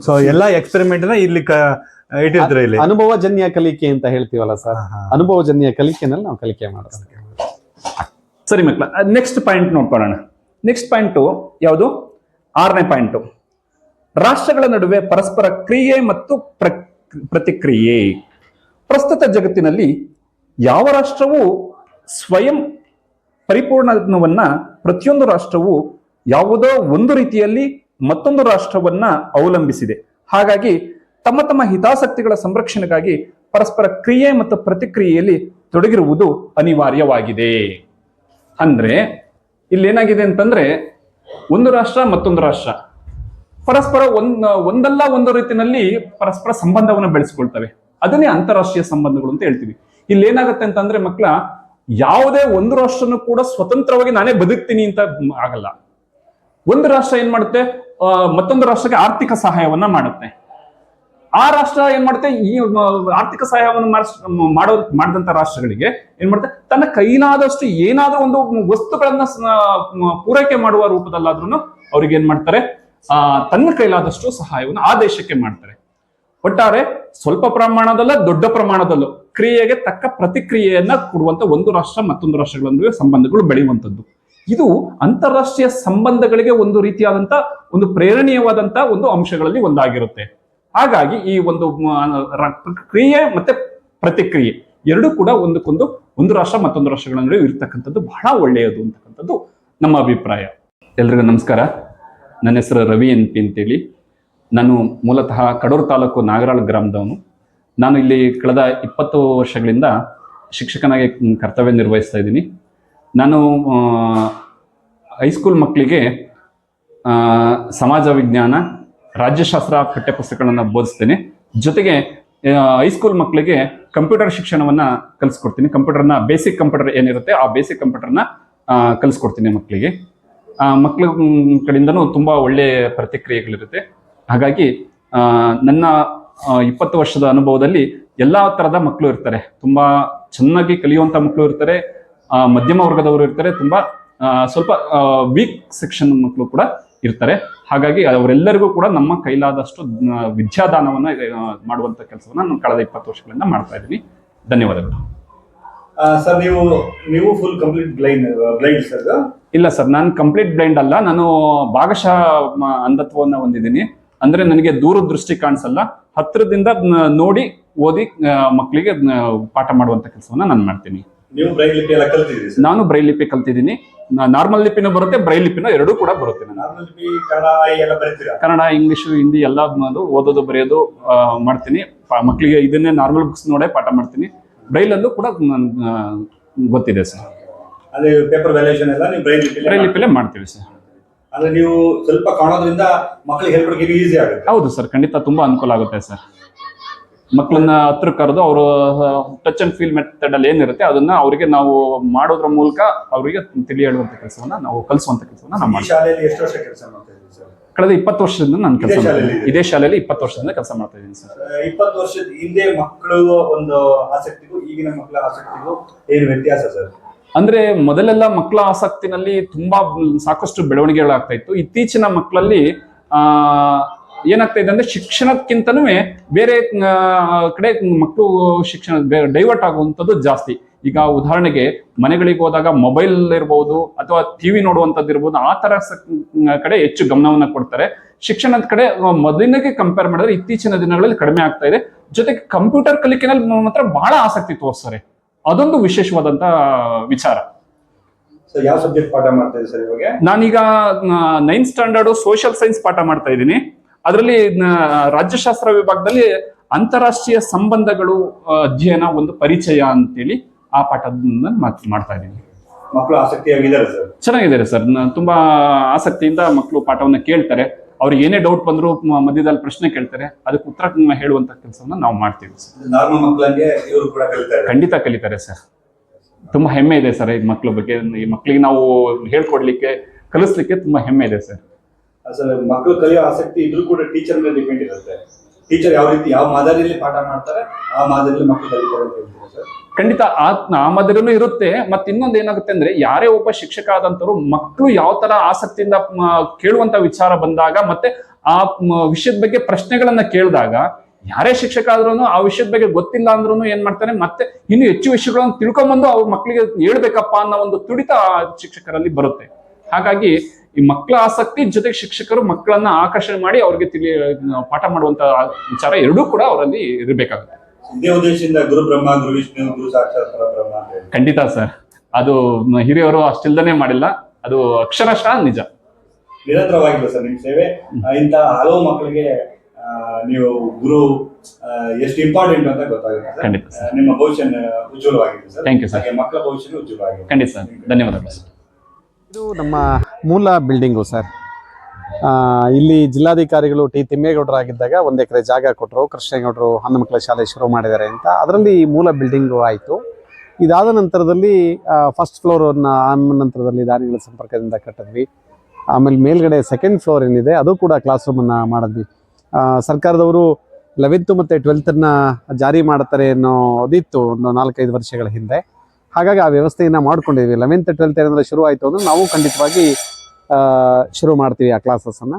ಸೊ ಎಲ್ಲಾ ಎಕ್ಸ್ಪೆರಿಮೆಂಟ್ ಇಲ್ಲಿ ಕ- ಇಲ್ಲಿ ಇಲ್ಲಿ? ಅನುಭವಜನ್ಯ ಕಲಿಕೆ ಅಂತ ಹೇಳ್ತೀವಲ್ಲ ಸರ್ ಅನುಭವ ಜನ್ಯ ಅನುಭವಜನ್ಯ ಕಲಿಕೆನಲ್ಲಿ ನಾವು ಕಲಿಕೆ ಮಾಡ್ತೀವಿ ಸರಿ ಮಕ್ಕಳ ನೆಕ್ಸ್ಟ್ ಪಾಯಿಂಟ್ ನೋಡ್ಕೊಳ್ಳೋಣ. ನೆಕ್ಸ್ಟ್ ಪಾಯಿಂಟು ಯಾವುದು? ಆರನೇ ಪಾಯಿಂಟು ರಾಷ್ಟ್ರಗಳ ನಡುವೆ ಪರಸ್ಪರ ಕ್ರಿಯೆ ಮತ್ತು ಪ್ರ- ಪ್ರತಿಕ್ರಿಯೆ. ಪ್ರಸ್ತುತ ಜಗತ್ತಿನಲ್ಲಿ ಯಾವ ರಾಷ್ಟ್ರವೂ ಸ್ವಯಂ ಪರಿಪೂರ್ಣವನ್ನ ಪ್ರತಿಯೊಂದು ರಾಷ್ಟ್ರವು ಯಾವುದೋ ಒಂದು ರೀತಿಯಲ್ಲಿ ಮತ್ತೊಂದು ರಾಷ್ಟ್ರವನ್ನ ಅವಲಂಬಿಸಿದೆ. ಹಾಗಾಗಿ ತಮ್ಮ ತಮ್ಮ ಹಿತಾಸಕ್ತಿಗಳ ಸಂರಕ್ಷಣೆಗಾಗಿ ಪರಸ್ಪರ ಕ್ರಿಯೆ ಮತ್ತು ಪ್ರತಿಕ್ರಿಯೆಯಲ್ಲಿ ತೊಡಗಿರುವುದು ಅನಿವಾರ್ಯವಾಗಿದೆ. ಅಂದ್ರೆ ಇಲ್ಲೇನಾಗಿದೆ ಅಂತಂದ್ರೆ ಒಂದು ರಾಷ್ಟ್ರ ಮತ್ತೊಂದು ರಾಷ್ಟ್ರ. ಪರಸ್ಪರ ಒಂದ್, ಒಂದಲ್ಲ ಒಂದು ರೀತಿಯಲ್ಲಿ ಪರಸ್ಪರ ಸಂಬಂಧವನ್ನು ಬೆಳೆಸ್ಕೊಳ್ತವೆ. ಅದನ್ನೇ ಅಂತಾರಾಷ್ಟ್ರೀಯ ಸಂಬಂಧಗಳು ಅಂತ ಹೇಳ್ತೀವಿ. ಇಲ್ಲಿ ಏನಾಗುತ್ತೆ ಅಂತಂದ್ರೆ ಮಕ್ಕಳ ಯಾವುದೇ ಒಂದು ರಾಷ್ಟ್ರನೂ ಕೂಡ ಸ್ವತಂತ್ರವಾಗಿ ನಾನೇ ಬದುಕ್ತೀನಿ ಅಂತ ಆಗಲ್ಲ. ಒಂದು ರಾಷ್ಟ್ರ ಏನ್ ಮಾಡುತ್ತೆ? ಮತ್ತೊಂದು ರಾಷ್ಟ್ರಕ್ಕೆ ಆರ್ಥಿಕ ಸಹಾಯವನ್ನ ಮಾಡುತ್ತೆ. ಆ ರಾಷ್ಟ್ರ ಏನ್ ಮಾಡುತ್ತೆ? ಈ ಆರ್ಥಿಕ ಸಹಾಯವನ್ನು ಮಾಡೋ, ಮಾಡಿದಂತ ರಾಷ್ಟ್ರಗಳಿಗೆ ಏನ್ ಮಾಡುತ್ತೆ? ತನ್ನ ಕೈಲಾದಷ್ಟು ಏನಾದ್ರೂ ಒಂದು ವಸ್ತುಗಳನ್ನ ಪೂರೈಕೆ ಮಾಡುವ ರೂಪದಲ್ಲಾದ್ರೂ ಅವ್ರಿಗೆ ಏನ್ ಮಾಡ್ತಾರೆ? ಆ, ತನ್ನ ಕೈಲಾದಷ್ಟು ಸಹಾಯವನ್ನು ಆ ದೇಶಕ್ಕೆ ಮಾಡ್ತಾರೆ. ಒಟ್ಟಾರೆ ಸ್ವಲ್ಪ ಪ್ರಮಾಣದಲ್ಲ ದೊಡ್ಡ ಪ್ರಮಾಣದಲ್ಲೂ ಕ್ರಿಯೆಗೆ ತಕ್ಕ ಪ್ರತಿಕ್ರಿಯೆಯನ್ನ ಕೊಡುವಂತ ಒಂದು ರಾಷ್ಟ್ರ ಮತ್ತೊಂದು ರಾಷ್ಟ್ರಗಳ ನಡುವೆ ಸಂಬಂಧಗಳು ಬೆಳೆಯುವಂಥದ್ದು. ಇದು ಅಂತಾರಾಷ್ಟ್ರೀಯ ಸಂಬಂಧಗಳಿಗೆ ಒಂದು ರೀತಿಯಾದಂತ ಒಂದು ಪ್ರೇರಣೀಯವಾದಂತ ಒಂದು ಅಂಶಗಳಲ್ಲಿ ಒಂದಾಗಿರುತ್ತೆ. ಹಾಗಾಗಿ ಈ ಒಂದು ಕ್ರಿಯೆ ಮತ್ತೆ ಪ್ರತಿಕ್ರಿಯೆ ಎರಡೂ ಕೂಡ ಒಂದಕ್ಕೊಂದು ಒಂದು ರಾಷ್ಟ್ರ ಮತ್ತೊಂದು ರಾಷ್ಟ್ರಗಳ ನಡುವೆ ಇರ್ತಕ್ಕಂಥದ್ದು ಬಹಳ ಒಳ್ಳೆಯದು ಅಂತಕ್ಕಂಥದ್ದು ನಮ್ಮ ಅಭಿಪ್ರಾಯ. ಎಲ್ರಿಗೂ ನಮಸ್ಕಾರ. ನನ್ನ ಹೆಸರು ರವಿ ಎನ್ ಪಿ ಅಂತೇಳಿ. ನಾನು ಮೂಲತಃ ಕಡೂರು ತಾಲೂಕು ನಾಗರಾಳ ಗ್ರಾಮದವನು. ನಾನು ಇಲ್ಲಿ ಕಳೆದ ಇಪ್ಪತ್ತು ವರ್ಷಗಳಿಂದ ಶಿಕ್ಷಕನಾಗಿ ಕರ್ತವ್ಯ ನಿರ್ವಹಿಸ್ತಾ ಇದ್ದೀನಿ. ನಾನು ಹೈಸ್ಕೂಲ್ ಮಕ್ಕಳಿಗೆ ಸಮಾಜ ವಿಜ್ಞಾನ, ರಾಜ್ಯಶಾಸ್ತ್ರ ಪಠ್ಯಪುಸ್ತಕಗಳನ್ನು ಬೋಧಿಸ್ತೇನೆ. ಜೊತೆಗೆ ಹೈಸ್ಕೂಲ್ ಮಕ್ಕಳಿಗೆ ಕಂಪ್ಯೂಟರ್ ಶಿಕ್ಷಣವನ್ನು ಕಲಿಸ್ಕೊಡ್ತೀನಿ. ಕಂಪ್ಯೂಟರ್ನ ಬೇಸಿಕ್ ಕಂಪ್ಯೂಟರ್ ಏನಿರುತ್ತೆ ಆ ಬೇಸಿಕ್ ಕಂಪ್ಯೂಟರ್ನ ಕಲಿಸ್ಕೊಡ್ತೀನಿ ಮಕ್ಕಳಿಗೆ. ಮಕ್ಕಳ ಕಡೆಯಿಂದನೂ ತುಂಬ ಒಳ್ಳೆಯ ಪ್ರತಿಕ್ರಿಯೆಗಳಿರುತ್ತೆ. ಹಾಗಾಗಿ ನನ್ನ ಇಪ್ಪತ್ತು ವರ್ಷದ ಅನುಭವದಲ್ಲಿ ಎಲ್ಲ ಥರದ ಮಕ್ಕಳು ಇರ್ತಾರೆ. ತುಂಬ ಚೆನ್ನಾಗಿ ಕಲಿಯುವಂಥ ಮಕ್ಕಳು ಇರ್ತಾರೆ. ಮಧ್ಯಮ ವರ್ಗದವರು ಇರ್ತಾರೆ. ತುಂಬ ಸ್ವಲ್ಪ ವೀಕ್ ಸೆಕ್ಷನ್ ಮಕ್ಕಳು ಕೂಡ ಇರ್ತಾರೆ. ಹಾಗಾಗಿ ಅವರೆಲ್ಲರಿಗೂ ಕೂಡ ನಮ್ಮ ಕೈಲಾದಷ್ಟು ವಿದ್ಯಾದಾನವನ್ನು ವಿದ್ಯಾದಾನವನ್ನ ಕೆಲಸವನ್ನು ಮಾಡುವಂತ ಕೆಲಸವನ್ನ ನಾನು ಕಳೆದ ಇಪ್ಪತ್ತು ವರ್ಷಗಳಿಂದ ಮಾಡ್ತಾ ಇದ್ದೀನಿ. ಧನ್ಯವಾದಗಳು. ಸರ್ ನೀವು ನೀವು full complete blind blind sir ಇಲ್ಲ ಸರ್ ನಾನು ಕಂಪ್ಲೀಟ್ ಬ್ಲೈಂಡ್ ಅಲ್ಲ. ನಾನು ಭಾಗಶಃ ಅಂಧತ್ವವನ್ನ ಹೊಂದಿದ್ದೀನಿ. ಅಂದ್ರೆ ನನಗೆ ದೂರ ದೃಷ್ಟಿ ಕಾಣಿಸಲ್ಲ. ಹತ್ರದಿಂದ ನೋಡಿ ಓದಿ ಮಕ್ಕಳಿಗೆ ಪಾಠ ಮಾಡುವಂತ ಕೆಲಸವನ್ನ ನಾನು ಮಾಡ್ತೀನಿ. ನೀವು ಬ್ರೈಲ್ ಲಿಪಿ ಎಲ್ಲ ಕಲ್ತಿದ್ರಿ ನಾನು ಬ್ರೈಲ್ ಲಿಪಿ ಕಲ್ತಿದ್ದೀನಿ. ನಾರ್ಮಲ್ ಲಿಪಿನೂ ಬರುತ್ತೆ ಬ್ರೈಲ್ ಲಿಪಿನೂ ಎರಡೂ ಕೂಡ ಬರುತ್ತೆ ಕನ್ನಡ ಇಂಗ್ಲಿಷು ಹಿಂದಿ ಎಲ್ಲ ಓದೋದು ಬರೆಯೋದು ಮಾಡ್ತೀನಿ. ಮಕ್ಕಳಿಗೆ ಇದನ್ನೇ ನಾರ್ಮಲ್ ಬುಕ್ಸ್ ನೋಡೇ ಪಾಠ ಮಾಡ್ತೀನಿ. ಬ್ರೈಲ್ ಅಲ್ಲೂ ಕೂಡ ಗೊತ್ತಿದೆ ಸರ್. ಅದೇ ಪೇಪರ್ ವ್ಯಾಲ್ಯೂಷನ್ ಎಲ್ಲ ನೀವು ಬ್ರೈಲ್ ಲಿಪಿ ಬ್ರೈಲ್ ಲಿಪಿಲೇ ಮಾಡ್ತೀವಿ ಸರ್. ಅಂದ್ರೆ ನೀವು ಸ್ವಲ್ಪ ಕಾಣೋದ್ರಿಂದ ಮಕ್ಕಳಿಗೆ ಹೇಳ್ಕೊಡಕ್ಕೆ ಈಸಿ ಆಗುತ್ತೆ. ಹೌದು ಸರ್ ಖಂಡಿತ ತುಂಬಾ ಅನುಕೂಲ ಆಗುತ್ತೆ ಸರ್ ಮಕ್ಕಳನ್ನ ಹತ್ರ ಕರೆದು ಅವರು ಟಚ್ ಅಂಡ್ ಫೀಲ್ ಮೆಥಡ್ ಅಲ್ಲಿ ಏನಿರುತ್ತೆ ಅದನ್ನ ಅವರಿಗೆ ನಾವು ಮಾಡೋದ್ರ ಮೂಲಕ ಅವರಿಗೆ ತಿಳಿ ಹೇಳುವಂತ ಕೆಲಸವನ್ನ ನಾವು ಕಲಿಸುವಂತ ಕೆಲಸವನ್ನ ನಾವು ಈ ಮಾಡ್ತೀವಿ. ಶಾಲೆಯಲ್ಲಿ ಎಷ್ಟು ವರ್ಷ ಕೆಲಸ ಮಾಡ್ತಾ ಇದ್ದೀರಿ ಸರ್ ಕಳೆದ ಇಪ್ಪತ್ತು ವರ್ಷದಿಂದ ನಾನು ಕೆಲಸ ಇದೇ ಶಾಲೆಯಲ್ಲಿ ಇದೇ ಶಾಲೆಯಲ್ಲಿ ಇಪ್ಪತ್ತು ವರ್ಷದಿಂದ ಕೆಲಸ ಮಾಡ್ತಾ ಇದ್ದೀನಿ ಸರ್ ಇಪ್ಪತ್ತು ವರ್ಷದ ಹಿಂದೆ ಮಕ್ಕಳು ಒಂದು ಆಸಕ್ತಿಗೂ ಈಗಿನ ಮಕ್ಕಳ ಆಸಕ್ತಿಗೂ ಏನು ವ್ಯತ್ಯಾಸ ಸರ್ ಅಂದ್ರೆ ಮೊದಲೆಲ್ಲ ಮಕ್ಕಳ ಆಸಕ್ತಿನಲ್ಲಿ ತುಂಬಾ ಸಾಕಷ್ಟು ಬೆಳವಣಿಗೆಗಳಾಗ್ತಾ ಇತ್ತು. ಇತ್ತೀಚಿನ ಮಕ್ಕಳಲ್ಲಿ, ಆ, ಏನಾಗ್ತಾ ಇದೆ ಅಂದ್ರೆ ಶಿಕ್ಷಣಕ್ಕಿಂತನೂ ಬೇರೆ ಕಡೆ ಮಕ್ಕಳು ಶಿಕ್ಷಣ ಡೈವರ್ಟ್ ಆಗುವಂಥದ್ದು ಜಾಸ್ತಿ. ಈಗ ಉದಾಹರಣೆಗೆ ಮನೆಗಳಿಗೆ ಹೋದಾಗ ಮೊಬೈಲ್ ಇರ್ಬೋದು ಅಥವಾ ಟಿವಿ ನೋಡುವಂಥದ್ದು ಇರ್ಬೋದು, ಆ ತರ ಕಡೆ ಹೆಚ್ಚು ಗಮನವನ್ನು ಕೊಡ್ತಾರೆ. ಶಿಕ್ಷಣದ ಕಡೆ ಮೊದಲಿನಗೆ ಕಂಪೇರ್ ಮಾಡಿದ್ರೆ ಇತ್ತೀಚಿನ ದಿನಗಳಲ್ಲಿ ಕಡಿಮೆ ಆಗ್ತಾ ಇದೆ. ಜೊತೆಗೆ ಕಂಪ್ಯೂಟರ್ ಕಲಿಕೆನಲ್ಲಿ ಮಾತ್ರ ಬಹಳ ಆಸಕ್ತಿ ತೋರಿಸ್ತಾರೆ. ಅದೊಂದು ವಿಶೇಷವಾದಂತ ವಿಚಾರ. ಯಾವ ಸಬ್ಜೆಕ್ಟ್ ಪಾಠ ಮಾಡ್ತಾ ಸರ್ ಇವಾಗ? ನಾನೀಗ ನೈನ್ತ್ ಸ್ಟ್ಯಾಂಡರ್ಡ್ ಸೋಷಿಯಲ್ ಸೈನ್ಸ್ ಪಾಠ ಮಾಡ್ತಾ ಇದ್ದೀನಿ. ಅದರಲ್ಲಿ ರಾಜ್ಯಶಾಸ್ತ್ರ ವಿಭಾಗದಲ್ಲಿ ಅಂತಾರಾಷ್ಟ್ರೀಯ ಸಂಬಂಧಗಳು ಅಧ್ಯಯನ ಒಂದು ಪರಿಚಯ ಅಂತೇಳಿ ಆ ಪಾಠದಿಂದ ಮಾತ್- ಮಾಡ್ತಾ ಇದ್ದೀನಿ. ಮಕ್ಕಳು ಆಸಕ್ತಿಯಾಗಿದ್ದಾರೆ ಸರ್? ಚೆನ್ನಾಗಿದ್ದಾರೆ ಸರ್. ತುಂಬಾ ಆಸಕ್ತಿಯಿಂದ ಮಕ್ಕಳು ಪಾಠವನ್ನ ಕೇಳ್ತಾರೆ. ಅವ್ರಿಗೆ ಏನೇ ಡೌಟ್ ಬಂದ್ರು ಮಧ್ಯದಲ್ಲಿ ಪ್ರಶ್ನೆ ಕೇಳ್ತಾರೆ ಅದಕ್ಕೆ ಉತ್ತರ ಹೇಳುವಂತ ಕೆಲಸವನ್ನ ನಾವು ಮಾಡ್ತೀವಿ ಸರ್. ಖಂಡಿತ ಕಲಿತಾರೆ ಸರ್. ತುಂಬಾ ಹೆಮ್ಮೆ ಇದೆ ಸರ್ ಈ ಮಕ್ಕಳ ಬಗ್ಗೆ. ಈ ಮಕ್ಕಳಿಗೆ ನಾವು ಹೇಳ್ಕೊಡ್ಲಿಕ್ಕೆ ಕಲಿಸ್ಲಿಕ್ಕೆ ತುಂಬಾ ಹೆಮ್ಮೆ ಇದೆ ಸರ್. ಮಕ್ಕಳು ಕಲಿಯೋ ಆಸಕ್ತಿ ಇದ್ರೂ ಕೂಡ ಟೀಚರ್ ಮೇಲೆ ಡಿಪೆಂಡ್ ಇರುತ್ತೆ. ಟೀಚರ್ ಯಾವ ರೀತಿ ಯಾವ ಮಾದರಿಯಲ್ಲಿ ಪಾಠ ಮಾಡ್ತಾರೆ ಆ ಮಾದರಿಯಲ್ಲಿ ಮಕ್ಕಳು ಕಲಿತಾರೆ ಖಂಡಿತ ಆ ಇರುತ್ತೆ. ಮತ್ತೆ ಇನ್ನೊಂದು ಏನಾಗುತ್ತೆ ಅಂದ್ರೆ ಯಾರೇ ಒಬ್ಬ ಶಿಕ್ಷಕ ಆದಂತರು ಮಕ್ಕಳು ಯಾವ ತರ ಆಸಕ್ತಿಯಿಂದ ಕೇಳುವಂತ ವಿಚಾರ ಬಂದಾಗ ಮತ್ತೆ ಆ ವಿಷಯದ ಬಗ್ಗೆ ಪ್ರಶ್ನೆಗಳನ್ನ ಕೇಳಿದಾಗ ಯಾರೇ ಶಿಕ್ಷಕ ಆದ್ರೂ ಆ ವಿಷಯದ ಬಗ್ಗೆ ಗೊತ್ತಿಲ್ಲ ಅಂದ್ರೂ ಏನ್ ಮಾಡ್ತಾನೆ ಮತ್ತೆ ಇನ್ನು ಹೆಚ್ಚು ವಿಷಯಗಳನ್ನು ತಿಳ್ಕೊಂಬಂದು ಅವ್ರ ಮಕ್ಕಳಿಗೆ ಹೇಳ್ಬೇಕಪ್ಪ ಅನ್ನೋ ಒಂದು ತುಡಿತ ಶಿಕ್ಷಕರಲ್ಲಿ ಬರುತ್ತೆ. ಹಾಗಾಗಿ ಈ ಮಕ್ಕಳ ಆಸಕ್ತಿ ಜೊತೆಗೆ ಶಿಕ್ಷಕರು ಮಕ್ಕಳನ್ನ ಆಕರ್ಷಣೆ ಮಾಡಿ ಅವ್ರಿಗೆ ತಿಳಿ, ಪಾಠ ಮಾಡುವಂತ ವಿಚಾರ ಎರಡೂ ಕೂಡ ಅವರಲ್ಲಿ ಇರಬೇಕಾಗುತ್ತೆ. ಇದೇ ಉದ್ದೇಶದಿಂದ ಗುರು ಬ್ರಹ್ಮ ಗುರು ವಿಷ್ಣು ಗುರು ಸಾಕ್ಷಾತ್ ಪರಬ್ರಹ್ಮ ಅಂತ ಹೇಳಿ. ಖಂಡಿತ ಸರ್. ಅದು ಹಿರಿಯವರು ಹಿರಿಯರು ಅಷ್ಟಿಲ್ದನೆ ಮಾಡಿಲ್ಲ. ಅದು ಅಕ್ಷರಶಃ ನಿಜ. ನಿರಂತರವಾಗಿಲ್ಲ ಸರ್ ನಿಮ್ಮ ಸೇವೆ. ಆ, ಇಂಥ ಹಲವು ಮಕ್ಕಳಿಗೆ ಆ, ನೀವು ಗುರು ಆ, ಎಷ್ಟು ಇಂಪಾರ್ಟೆಂಟ್ ಅಂತ ಗೊತ್ತಾಗುತ್ತೆ ಸರ್. ಖಂಡಿತ ಆ, ಸರ್. ನಿಮ್ಮ ಭವಿಷ್ಯ ಉಜ್ವಲವಾಗಿದೆ ಸರ್. Thank you, sir. ಹಾಗೆ ಮಕ್ಕಳ ಭವಿಷ್ಯ ಉಜ್ವಲವಾಗಿದೆ. ಖಂಡಿತ ಸರ್. ಧನ್ಯವಾದಗಳು. ಸರ್ ಇದು ನಮ್ಮ ಮೂಲ ಬಿಲ್ಡಿಂಗು ಸರ್. ಇಲ್ಲಿ ಜಿಲ್ಲಾಧಿಕಾರಿಗಳು ಟಿ ತಿಮ್ಮೇಗೌಡರಾಗಿದ್ದಾಗ ಒಂದು ಎಕರೆ ಜಾಗ ಕೊಟ್ಟರು ಕೃಷ್ಣೇಗೌಡರು ಹಣ್ಣು ಮಕ್ಕಳ ಶಾಲೆ ಶುರು ಮಾಡಿದ್ದಾರೆ ಅಂತ. ಅದರಲ್ಲಿ ಮೂಲ ಬಿಲ್ಡಿಂಗು ಆಯಿತು. ಇದಾದ ನಂತರದಲ್ಲಿ ಫಸ್ಟ್ ಫ್ಲೋರನ್ನು ಆ ನಂತರದಲ್ಲಿ ದಾನಿಗಳ ಸಂಪರ್ಕದಿಂದ ಕಟ್ಟಿದ್ವಿ. ಆಮೇಲೆ ಮೇಲ್ಗಡೆ ಸೆಕೆಂಡ್ ಫ್ಲೋರ್ ಏನಿದೆ, ಅದು ಕೂಡ ಕ್ಲಾಸ್ ರೂಮನ್ನು ಮಾಡಿದ್ವಿ. ಸರ್ಕಾರದವರು ಲೆವೆಂತು ಮತ್ತು ಟ್ವೆಲ್ತನ್ನು ಜಾರಿ ಮಾಡ್ತಾರೆ ಅನ್ನೋ ಅದಿತ್ತು ಒಂದು ನಾಲ್ಕೈದು ವರ್ಷಗಳ ಹಿಂದೆ. ಹಾಗಾಗಿ ಆ ವ್ಯವಸ್ಥೆಯನ್ನು ಮಾಡ್ಕೊಂಡಿದ್ವಿ. ಲೆವೆಂತ್ ಟ್ವೆಲ್ತ್ ಏನಂದರೆ ಶುರು ಆಯಿತು ಅಂದರೆ ನಾವು ಖಂಡಿತವಾಗಿ ಶುರು ಮಾಡ್ತೀವಿ ಆ ಕ್ಲಾಸಸ್ಸನ್ನು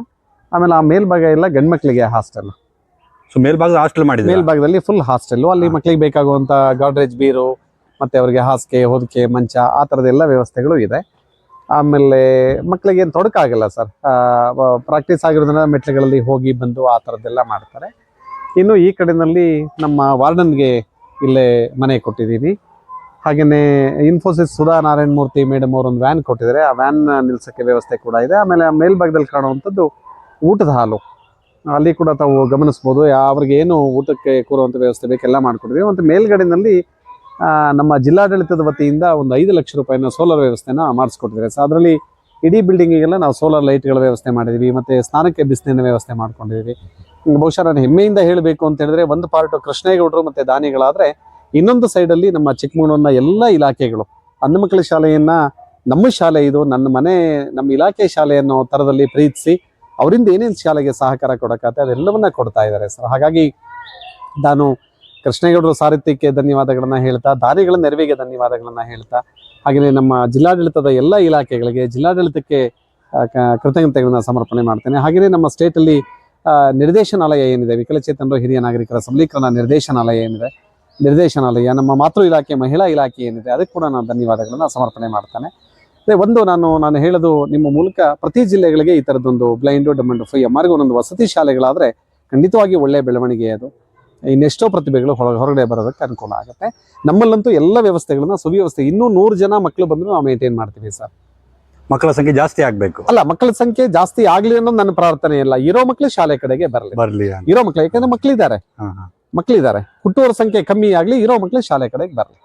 ಆಮೇಲೆ ಆ ಮೇಲ್ಭಾಗ ಎಲ್ಲ ಗಂಡ್ಮಕ್ಳಿಗೆ ಹಾಸ್ಟೆಲ್ ಸೊ ಮೇಲ್ಭಾಗದ ಹಾಸ್ಟೆಲ್ ಮಾಡಿದ್ರೆ ಮೇಲ್ಭಾಗದಲ್ಲಿ ಫುಲ್ ಹಾಸ್ಟೆಲ್ಲು ಅಲ್ಲಿ ಮಕ್ಕಳಿಗೆ ಬೇಕಾಗುವಂಥ ಗಾಡ್ರೇಜ್ ಬೀರು ಮತ್ತು ಅವರಿಗೆ ಹಾಸಿಗೆ ಹೊದಿಕೆ ಮಂಚ ಆ ಥರದ್ದೆಲ್ಲ ವ್ಯವಸ್ಥೆಗಳು ಇದೆ. ಆಮೇಲೆ ಮಕ್ಕಳಿಗೆ ಏನು ತೊಡಕಾಗಲ್ಲ ಸರ್ ಪ್ರಾಕ್ಟೀಸ್ ಆಗಿರೋದ್ರಿಂದ ಮೆಟ್ಲುಗಳಲ್ಲಿ ಹೋಗಿ ಬಂದು ಆ ಥರದ್ದೆಲ್ಲ ಮಾಡ್ತಾರೆ. ಇನ್ನು ಈ ಕಡೆಯಲ್ಲಿ ನಮ್ಮ ವಾರ್ಡನ್ಗೆ ಇಲ್ಲೇ ಮನೆ ಕೊಟ್ಟಿದ್ದೀವಿ. ಹಾಗೆಯೇ ಇನ್ಫೋಸಿಸ್ ಸುಧಾ ನಾರಾಯಣ ಮೂರ್ತಿ ಮೇಡಮ್ ಅವರು ಒಂದು ವ್ಯಾನ್ ಕೊಟ್ಟಿದ್ದಾರೆ. ಆ ವ್ಯಾನ್ ನಿಲ್ಸೋಕ್ಕೆ ವ್ಯವಸ್ಥೆ ಕೂಡ ಇದೆ. ಆಮೇಲೆ ಆ ಮೇಲ್ಭಾಗದಲ್ಲಿ ಕಾಣುವಂಥದ್ದು ಊಟದ ಹಾಲು. ಅಲ್ಲಿ ಕೂಡ ತಾವು ಗಮನಿಸ್ಬೋದು. ಅವ್ರಿಗೆ ಏನು ಊಟಕ್ಕೆ ಕೂರುವಂಥ ವ್ಯವಸ್ಥೆ ಬೇಕೆಲ್ಲ ಮಾಡಿಕೊಟ್ಟಿದ್ದೀವಿ. ಮತ್ತು ಮೇಲ್ಗಡೆಯಲ್ಲಿ ನಮ್ಮ ಜಿಲ್ಲಾಡಳಿತದ ವತಿಯಿಂದ ಒಂದು ಐದು ಲಕ್ಷ ರೂಪಾಯಿನ ಸೋಲಾರ್ ವ್ಯವಸ್ಥೆನ ಮಾಡಿಸ್ಕೊಟ್ಟಿದ್ದಾರೆ. ಸೊ ಅದರಲ್ಲಿ ಇಡೀ ಬಿಲ್ಡಿಂಗಿಗೆಲ್ಲ ನಾವು ಸೋಲಾರ್ ಲೈಟ್ಗಳ ವ್ಯವಸ್ಥೆ ಮಾಡಿದ್ದೀವಿ. ಮತ್ತು ಸ್ನಾನಕ್ಕೆ ಬಿಸಿಲಿನ ವ್ಯವಸ್ಥೆ ಮಾಡ್ಕೊಂಡಿದ್ದೀವಿ. ಬಹುಶಃ ನಾನು ಹೆಮ್ಮೆಯಿಂದ ಹೇಳಬೇಕು ಅಂತ ಹೇಳಿದ್ರೆ, ಒಂದು ಪಾರ್ಟ್ ಕೃಷ್ಣೇಗೌಡರು ಮತ್ತು ದಾನಿಗಳಾದರೆ ಇನ್ನೊಂದು ಸೈಡಲ್ಲಿ ನಮ್ಮ ಚಿಕ್ಕಮಗಳೂರಿನ ಎಲ್ಲ ಇಲಾಖೆಗಳು ಹಣ್ಣು ಮಕ್ಕಳ ಶಾಲೆಯನ್ನ, ನಮ್ಮ ಶಾಲೆ ಇದು, ನನ್ನ ಮನೆ, ನಮ್ಮ ಇಲಾಖೆ ಶಾಲೆ ಅನ್ನೋ ಥರದಲ್ಲಿ ಪ್ರೀತಿಸಿ, ಅವರಿಂದ ಏನೇನು ಶಾಲೆಗೆ ಸಹಕಾರ ಕೊಡೋಕ್ಕಾಗತ್ತೆ ಅದೆಲ್ಲವನ್ನ ಕೊಡ್ತಾ ಇದ್ದಾರೆ ಸರ್ ಹಾಗಾಗಿ ನಾನು ಕೃಷ್ಣೇಗೌಡರ ಸಾರಥ್ಯಕ್ಕೆ ಧನ್ಯವಾದಗಳನ್ನು ಹೇಳ್ತಾ, ದಾರಿಗಳ ನೆರವಿಗೆ ಧನ್ಯವಾದಗಳನ್ನು ಹೇಳ್ತಾ, ಹಾಗೆಯೇ ನಮ್ಮ ಜಿಲ್ಲಾಡಳಿತದ ಎಲ್ಲ ಇಲಾಖೆಗಳಿಗೆ ಜಿಲ್ಲಾಡಳಿತಕ್ಕೆ ಕೃತಜ್ಞತೆಗಳನ್ನು ಸಮರ್ಪಣೆ ಮಾಡ್ತೇನೆ. ಹಾಗೆಯೇ ನಮ್ಮ ಸ್ಟೇಟಲ್ಲಿ ನಿರ್ದೇಶನಾಲಯ ಏನಿದೆ, ವಿಕಲಚೇತನರು ಹಿರಿಯ ನಾಗರಿಕರ ಸಬಲೀಕರಣ ನಿರ್ದೇಶನಾಲಯ ಏನಿದೆ ನಿರ್ದೇಶನಾಲಯ ನಮ್ಮ ಮಾತೃ ಇಲಾಖೆ ಮಹಿಳಾ ಇಲಾಖೆ ಏನಿದೆ ಅದಕ್ಕೆ ಕೂಡ ನಾನು ಧನ್ಯವಾದಗಳನ್ನು ಸಮರ್ಪಣೆ ಮಾಡ್ತಾನೆ. ಅದೇ ಒಂದು ನಾನು ನಾನು ಹೇಳೋದು ನಿಮ್ಮ ಮೂಲಕ ಪ್ರತಿ ಜಿಲ್ಲೆಗಳಿಗೆ ಈ ಥರದ್ದೊಂದು ಬ್ಲೈಂಡು ಡಮಂಡು ಫ್ರೀ ಮಾರ್ಗ ಒಂದೊಂದು ವಸತಿ ಶಾಲೆಗಳಾದರೆ ಖಂಡಿತವಾಗಿ ಒಳ್ಳೆಯ ಬೆಳವಣಿಗೆ ಅದು. ಇನ್ನೆಷ್ಟೋ ಪ್ರತಿಭೆಗಳು ಹೊರ ಹೊರಗಡೆ ಬರೋದಕ್ಕೆ ಅನುಕೂಲ ಆಗುತ್ತೆ. ನಮ್ಮಲ್ಲಂತೂ ಎಲ್ಲ ವ್ಯವಸ್ಥೆಗಳನ್ನ ಸುವ್ಯವಸ್ಥೆ ಇನ್ನೂ ನೂರು ಜನ ಮಕ್ಕಳು ಬಂದರೂ ನಾವು ಮೇಂಟೈನ್ ಮಾಡ್ತೀವಿ ಸರ್. ಮಕ್ಕಳ ಸಂಖ್ಯೆ ಜಾಸ್ತಿ ಆಗಬೇಕು. ಅಲ್ಲ ಮಕ್ಕಳ ಸಂಖ್ಯೆ ಜಾಸ್ತಿ ಆಗಲಿ ಅನ್ನೋದು ನನ್ನ ಪ್ರಾರ್ಥನೆ ಇಲ್ಲ. ಇರೋ ಮಕ್ಕಳು ಶಾಲೆ ಕಡೆಗೆ ಬರಲಿ. ಬರಲಿ ಇರೋ ಮಕ್ಕಳು ಯಾಕಂದ್ರೆ ಮಕ್ಕಳಿದ್ದಾರೆ. ಮಕ್ಕಳಿದ್ದಾರೆ ಹುಟ್ಟುವರ ಸಂಖ್ಯೆ ಕಮ್ಮಿ ಆಗಲಿ ಇರೋ ಮಕ್ಕಳು ಶಾಲೆ ಕಡೆಗೆ ಬರಲಿ.